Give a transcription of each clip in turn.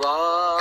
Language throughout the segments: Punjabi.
晚。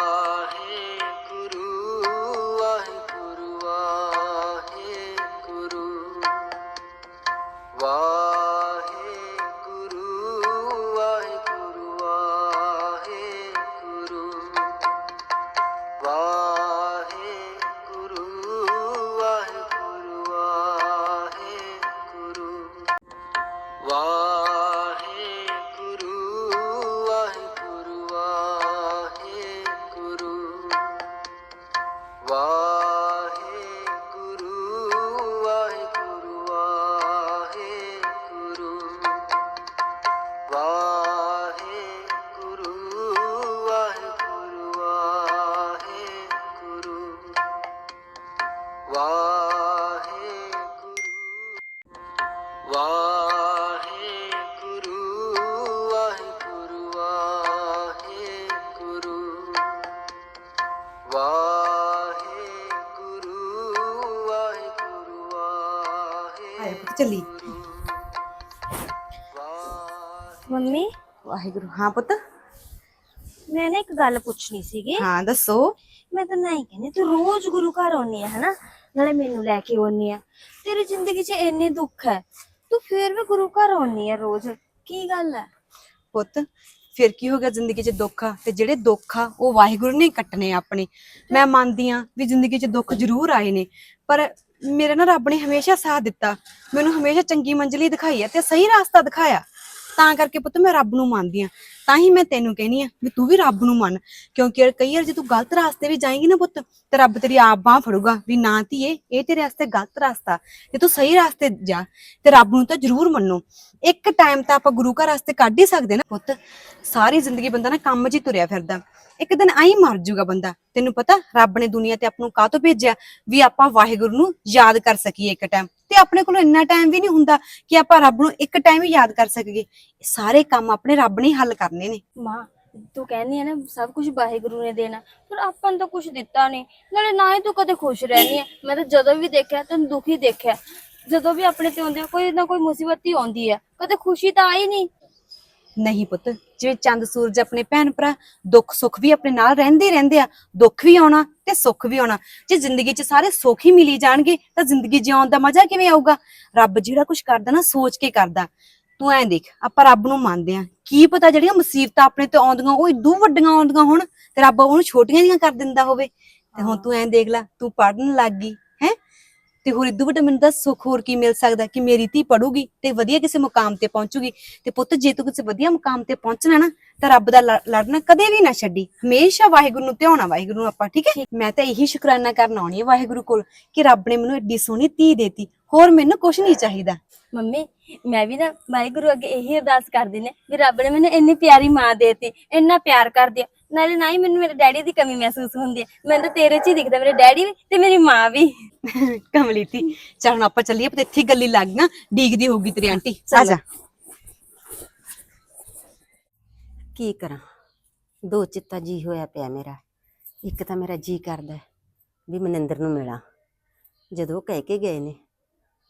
ਚੱਲੀ। ਮੰਮੀ? ਵਾਹਿਗੁਰੂ ਹਾਂ ਪੁੱਤ? ਮੈਂ ਨਾ ਇੱਕ ਗੱਲ ਪੁੱਛਣੀ ਸੀਗੀ। ਹਾਂ ਦੱਸੋ। ਮੈਂ ਤਾਂ ਨਹੀਂ ਕਹਿੰਦੀ ਤੂੰ ਰੋਜ਼ ਗੁਰੂ ਘਰ ਆਉਣੀ ਹੈ ਹਨਾ? ਨਾਲੇ ਮੈਨੂੰ ਲੈ ਕੇ ਆਉਣੀ ਆ। ਤੇਰੀ ਜ਼ਿੰਦਗੀ 'ਚ ਇੰਨੇ ਦੁੱਖ ਹੈ ਤੂੰ ਫੇਰ ਵੀ ਗੁਰੂ ਘਰ ਆਉਣੀ ਹੈ ਰੋਜ਼। ਕੀ ਗੱਲ ਹੈ ਪੁੱਤ ਫਿਰ ਕੀ ਹੋ ਗਿਆ ਜ਼ਿੰਦਗੀ 'ਚ ਦੁੱਖ ਆ? ਤੇ ਜਿਹੜੇ ਦੁੱਖ ਆ ਉਹ ਵਾਹਿਗੁਰੂ ਨੇ ਕੱਟਨੇ ਆ ਆਪਣੇ। ਮੈਂ ਮੰਨਦੀ ਆ ਵੀ ਜ਼ਿੰਦਗੀ 'ਚ ਦੁੱਖ ਜ਼ਰੂਰ ਆਏ ਨੇ। ਪਰ ਮੇਰੇ ਨਾਲ ਰੱਬ ਨੇ ਹਮੇਸ਼ਾ ਸਾਥ ਦਿੱਤਾ। ਮੈਨੂੰ ਹਮੇਸ਼ਾ ਚੰਗੀ ਮੰਜਲੀ ਦਿਖਾਈ ਹੈ ਤੇ ਸਹੀ ਰਸਤਾ ਦਿਖਾਇਆ। ਤਾਂ ਕਰਕੇ ਪੁੱਤ ਮੈਂ ਰੱਬ ਨੂੰ ਮੰਨਦੀ ਆ ਤਾਂ ਹੀ ਮੈਂ ਤੈਨੂੰ ਕਹਿਨੀ ਆ ਵੀ ਤੂੰ ਵੀ ਰੱਬ ਨੂੰ ਮੰਨ, ਕਿਉਂਕਿ ਕਈ ਵਾਰ ਜੇ ਤੂੰ ਗਲਤ ਰਾਸਤੇ ਵੀ ਜਾਏਂਗੀ ਨਾ ਪੁੱਤ, ਤੇ ਰੱਬ ਤੇਰੀ ਆਪ ਬਾਹ ਫੜੂਗਾ ਵੀ ਨਾ ਧੀਏ, ਇਹ ਤੇਰੇ ਵਾਸਤੇ ਗਲਤ ਰਸਤਾ। ਤੇ ਤੂੰ ਸਹੀ ਰਾਸਤੇ ਜਾ, ਤੇ ਰੱਬ ਨੂੰ ਤਾਂ ਜ਼ਰੂਰ ਮੰਨੋ। ਇੱਕ ਟਾਈਮ ਤਾਂ ਆਪਾਂ ਗੁਰੂ ਘਰ ਵਾਸਤੇ ਕੱਢ ਹੀ ਸਕਦੇ ਨਾ ਪੁੱਤ। ਸਾਰੀ ਜ਼ਿੰਦਗੀ ਬੰਦਾ ਨਾ ਕੰਮ 'ਚ ਹੀ ਤੁਰਿਆ ਫਿਰਦਾ। ਇੱਕ ਦਿਨ ਆਈ ਮਰ ਜਾਊਗਾ ਬੰਦਾ। ਤੈਨੂੰ ਪਤਾ, ਰੱਬ ਨੇ ਦੁਨੀਆ ਤੇ ਆਪ ਨੂੰ ਕਾਹ ਤੋਂ ਭੇਜਿਆ? ਵੀ ਆਪਾਂ ਵਾਹਿਗੁਰੂ ਨੂੰ ਯਾਦ ਕਰ ਸਕੀਏ ਇੱਕ ਟਾਈਮ ਤੇ ਆਪਣੇ ਕੋਲ ਇੰਨਾ ਟਾਈਮ ਵੀ ਨਹੀਂ ਹੁੰਦਾ ਕਿ ਆਪਾਂ ਰੱਬ ਨੂੰ ਇੱਕ ਟਾਈਮ ਹੀ ਯਾਦ ਕਰ ਸਕੀਏ। ਸਾਰੇ ਕੰਮ ਆਪਣੇ ਰੱਬ ਨੇ ਹੱਲ ਕਰ ਕਰਨੇ ਨੇ। ਮਾਂ ਤੂੰ ਕਹਿੰਦੀ ਹੈ ਨਾ ਸਭ ਕੁਝ ਵਾਹਿਗੁਰੂ ਨੇ ਦੇਣਾ। ਪਰ ਆਪਾਂ ਨੂੰ ਤਾਂ ਕੁਝ ਦਿੱਤਾ ਨਹੀਂ ਨਾਲੇ ਨਾ ਹੀ ਤੂੰ ਕਦੇ ਖੁਸ਼ ਰਹਿਣੀ ਹੈ ਮੈਂ ਤਾਂ ਜਦੋਂ ਵੀ ਦੇਖਿਆ ਤੈਨੂੰ ਦੁਖੀ ਦੇਖਿਆ। ਜਦੋਂ ਵੀ ਆਪਣੇ ਤੇ ਆਉਂਦੇ ਆ, ਕੋਈ ਨਾ ਕੋਈ ਮੁਸੀਬਤ ਹੀ ਆਉਂਦੀ ਹੈ ਕਦੇ ਖੁਸ਼ੀ ਤਾਂ ਆਈ ਨਹੀਂ ਨਹੀਂ ਪੁੱਤ ਜਿਵੇਂ ਚੰਦ ਸੂਰਜ ਆਪਣੇ ਭੈਣ ਭਰਾ ਦੁੱਖ ਸੁੱਖ ਵੀ ਆਪਣੇ ਨਾਲ ਰਹਿੰਦੇ ਹੀ ਰਹਿੰਦੇ ਆ ਦੁੱਖ ਵੀ ਆਉਣਾ ਤੇ ਸੁੱਖ ਵੀ ਆਉਣਾ। ਜੇ ਜ਼ਿੰਦਗੀ 'ਚ ਸਾਰੇ ਸੁੱਖ ਹੀ ਮਿਲੀ ਜਾਣਗੇ ਤਾਂ ਜ਼ਿੰਦਗੀ ਜਿਉਣ ਦਾ ਮਜ਼ਾ ਕਿਵੇਂ ਆਊਗਾ? ਰੱਬ ਜਿਹੜਾ ਕੁਝ ਕਰਦਾ ਨਾ ਸੋਚ ਕੇ ਕਰਦਾ। ਤੂੰ ਐਂ ਦੇਖ ਆਪਾਂ ਰੱਬ ਨੂੰ ਮੰਨਦੇ ਆ ਕੀ ਪਤਾ ਜਿਹੜੀਆਂ ਮੁਸੀਬਤਾਂ ਆਪਣੇ ਤੇ ਆਉਂਦੀਆਂ ਉਹ ਇਦੋਂ ਵੱਡੀਆਂ ਆਉਂਦੀਆਂ ਹੋਣ ਤੇ ਰੱਬ ਉਹਨੂੰ ਛੋਟੀਆਂ ਦੀਆਂ ਕਰ ਦਿੰਦਾ ਹੋਵੇ। ਤੇ ਹੁਣ ਤੂੰ ਐਂ ਦੇਖ ਲੈ ਤੂੰ ਪੜਨ ਲੱਗ ਗਈ ਹੈ? ਤੇ ਹੋਰ ਇਦੋਂ ਵੱਡਾ ਮੈਨੂੰ ਤਾਂ ਸੁੱਖ ਹੋਰ ਕੀ ਮਿਲ ਸਕਦਾ ਕਿ ਮੇਰੀ ਧੀ ਪੜੂਗੀ ਤੇ ਵਧੀਆ ਕਿਸੇ ਮੁਕਾਮ ਤੇ ਪਹੁੰਚੂਗੀ। ਤੇ ਪੁੱਤ ਜੇ ਤੂੰ ਕਿਸੇ ਵਧੀਆ ਮੁਕਾਮ ਤੇ ਪਹੁੰਚਣਾ ਨਾ ਤਾਂ ਰੱਬ ਦਾ ਲੜਨਾ ਕਦੇ ਵੀ ਨਾ ਛੱਡੀ। ਹਮੇਸ਼ਾ ਵਾਹਿਗੁਰੂ ਨੂੰ ਧਿਆਉਣਾ ਵਾਹਿਗੁਰੂ ਨੂੰ ਆਪਾਂ ਠੀਕ ਹੈ? ਮੈਂ ਤਾਂ ਇਹੀ ਸ਼ੁਕਰਾਨਾ ਕਰਨ ਆਉਣੀ ਹੈ ਵਾਹਿਗੁਰੂ ਕੋਲ ਕਿ ਰੱਬ ਨੇ ਮੈਨੂੰ ਐਡੀ ਸੋਹਣੀ ਧੀ ਦੇਤੀ। ਹੋਰ ਮੈਨੂੰ ਕੁਝ ਨਹੀਂ ਚਾਹੀਦਾ। ਮੰਮੀ ਮੈਂ ਵੀ ਨਾ ਵਾਹਿਗੁਰੂ ਅੱਗੇ ਇਹੀ ਅਰਦਾਸ ਕਰਦੀ ਨੇ ਵੀ ਰੱਬ ਨੇ ਮੈਨੂੰ ਇੰਨੀ ਪਿਆਰੀ ਮਾਂ ਦੇਤੀ ਇੰਨਾ ਪਿਆਰ ਕਰਦੀ ਆ। ਨਾਲੇ ਨਾ ਹੀ ਮੈਨੂੰ ਮੇਰੇ ਡੈਡੀ ਦੀ ਕਮੀ ਮਹਿਸੂਸ ਹੁੰਦੀ ਹੈ ਮੈਨੂੰ ਤਾਂ ਤੇਰੇ 'ਚ ਹੀ ਦਿਖਦਾ ਮੇਰੇ ਡੈਡੀ ਵੀ ਤੇ ਮੇਰੀ ਮਾਂ ਵੀ। ਕਮਲੀ ਧੀ ਚੱਲ ਹੁਣ ਆਪਾਂ ਚੱਲੀਏ ਪਰ ਇੱਥੇ ਗੱਲੀ ਲੱਗ ਗਈਆਂ ਡੀਕਦੀ ਹੋਊਗੀ ਤੇਰੀ ਆਂਟੀ। ਆ ਜਾ। ਕੀ ਕਰਾਂ? ਦੋ ਚਿੱਤਾ ਜੀ ਹੋਇਆ ਪਿਆ ਮੇਰਾ। ਇੱਕ ਤਾਂ ਮੇਰਾ ਜੀ ਕਰਦਾ ਹੈ ਵੀ ਮਨਿੰਦਰ ਨੂੰ ਮਿਲਾਂ। ਜਦੋਂ ਉਹ ਕਹਿ ਕੇ ਗਏ ਨੇ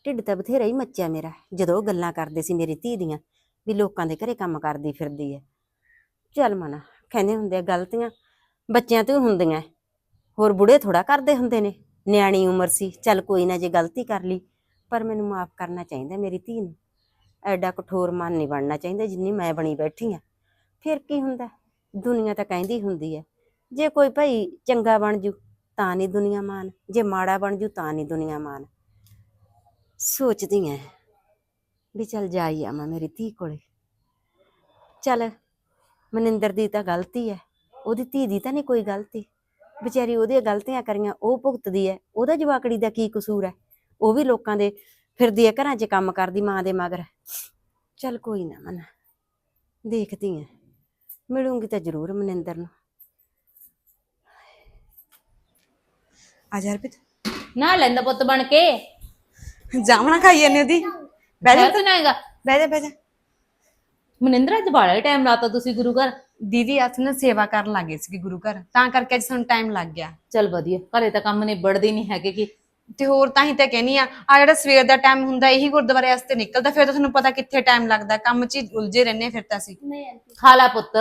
ਢਿੱਡ ਤਾਂ ਬਥੇਰਾ ਹੀ ਮੱਚਿਆ ਮੇਰਾ, ਜਦੋਂ ਉਹ ਗੱਲਾਂ ਕਰਦੇ ਸੀ ਮੇਰੀ ਧੀ ਦੀਆਂ, ਵੀ ਲੋਕਾਂ ਦੇ ਘਰੇ ਕੰਮ ਕਰਦੀ ਫਿਰਦੀ ਹੈ ਚੱਲ ਮਨਾ, ਕਹਿੰਦੇ ਹੁੰਦੇ ਆ ਗਲਤੀਆਂ, ਬੱਚਿਆਂ ਤੋਂ ਹੁੰਦੀਆਂ ਹੋਰ ਬੁੜੇ ਥੋੜਾ ਕਰਦੇ ਹੁੰਦੇ ਨੇ, ਨਿਆਣੀ ਉਮਰ ਸੀ, ਚੱਲ ਕੋਈ ਨਾ ਜੇ ਗਲਤੀ ਕਰ ਲਈ, ਪਰ ਮੈਨੂੰ ਮਾਫ ਕਰਨਾ ਚਾਹੀਦਾ ਮੇਰੀ ਧੀ ਨੂੰ। ਐਡਾ ਕਠੋਰ ਮਨ ਨਹੀਂ ਬਣਨਾ ਚਾਹੀਦਾ ਜਿੰਨੀ ਮੈਂ ਬਣੀ ਬੈਠੀ ਆ। ਫਿਰ ਕੀ ਹੁੰਦਾ, ਦੁਨੀਆ ਤਾਂ ਕਹਿੰਦੀ ਹੁੰਦੀ ਹੈ ਜੇ ਕੋਈ ਭਾਈ ਚੰਗਾ ਬਣ ਜੂ, ਤਾਂ ਨਹੀਂ ਦੁਨੀਆ ਮਾਨ, ਜੇ ਮਾੜਾ ਬਣ ਜੂ, ਤਾਂ ਨਹੀਂ ਦੁਨੀਆ ਮਾਨ। ਸੋਚਦੀ ਐ ਵੀ ਚੱਲ ਜਾਈ ਆਵਾਂ ਮੇਰੀ ਧੀ ਕੋਲੇ। ਚੱਲ ਮਨਿੰਦਰ ਦੀ ਤਾਂ ਗਲਤੀ ਹੈ ਉਹਦੀ ਧੀ ਦੀ ਤਾਂ ਨਹੀਂ ਕੋਈ ਗਲਤੀ। ਵਿਚਾਰੀ ਉਹਦੀਆਂ ਗਲਤੀਆਂ ਕਰੀਆਂ, ਉਹ ਭੁਗਤਦੀ ਹੈ ਉਹਦਾ ਜਵਾਕੜੀ ਦਾ ਕੀ ਕਸੂਰ ਹੈ ਉਹ ਵੀ ਲੋਕਾਂ ਦੇ ਫਿਰਦੀ ਹੈ ਘਰਾਂ 'ਚ ਕੰਮ ਕਰਦੀ ਮਾਂ ਦੇ ਮਗਰ। ਚੱਲ ਕੋਈ ਨਾ ਮਨ, ਦੇਖਦੀ ਐ। ਮਿਲੂੰਗੀ ਤਾਂ ਜ਼ਰੂਰ ਮਨਿੰਦਰ ਨੂੰ। ਆ ਜਾ ਰਪਿਤ ਨਾ ਲੈਂਦਾ ਪੁੱਤ ਬਣ ਕੇ। ਜਾਮਣਾ ਖਾਈ ਜਾਂਦੇ ਉਹਦੀ? ਬਹਿ ਜਾ ਬਹਿ ਨਾਏਗਾ ਬਹਿ ਜਾ ਬਹਿ ਜਾ। ਮਨਿੰਦਰ ਅੱਜ ਬਾੜਾ ਟਾਈਮ ਲਾਤਾ ਤੁਸੀਂ ਗੁਰੂ ਘਰ। ਦੀਦੀ ਅੱਜ ਨਾ ਸੇਵਾ ਕਰਨ ਲੱਗੇ ਸੀ ਗੁਰੂ ਘਰ। ਤਾਂ ਕਰਕੇ ਅੱਜ ਸਾਨੂੰ ਟਾਈਮ ਲੱਗ ਗਿਆ। ਚੱਲ ਵਧੀਆ। ਘਰੇ ਤਾਂ ਕੰਮ ਨਿਬੜਦੇ ਨਹੀਂ ਹੈਗੇ ਕਿ। ਤੇ ਹੋਰ ਤਾਂ ਹੀ ਤਾਂ ਕਹਿਨੀ ਆ ਆ ਜਿਹੜਾ ਸਵੇਰ ਦਾ ਟਾਈਮ ਹੁੰਦਾ ਇਹੀ ਗੁਰਦੁਆਰੇ ਵਾਸਤੇ ਨਿਕਲਦਾ ਫਿਰ ਤਾਂ ਤੁਹਾਨੂੰ ਪਤਾ ਕਿੱਥੇ ਟਾਈਮ ਲੱਗਦਾ। ਕੰਮ 'ਚ ਹੀ ਉਲਝੇ ਰਹਿੰਦੇ ਫਿਰ ਤਾਂ ਅਸੀਂ। ਖਾ ਲਾ ਪੁੱਤ।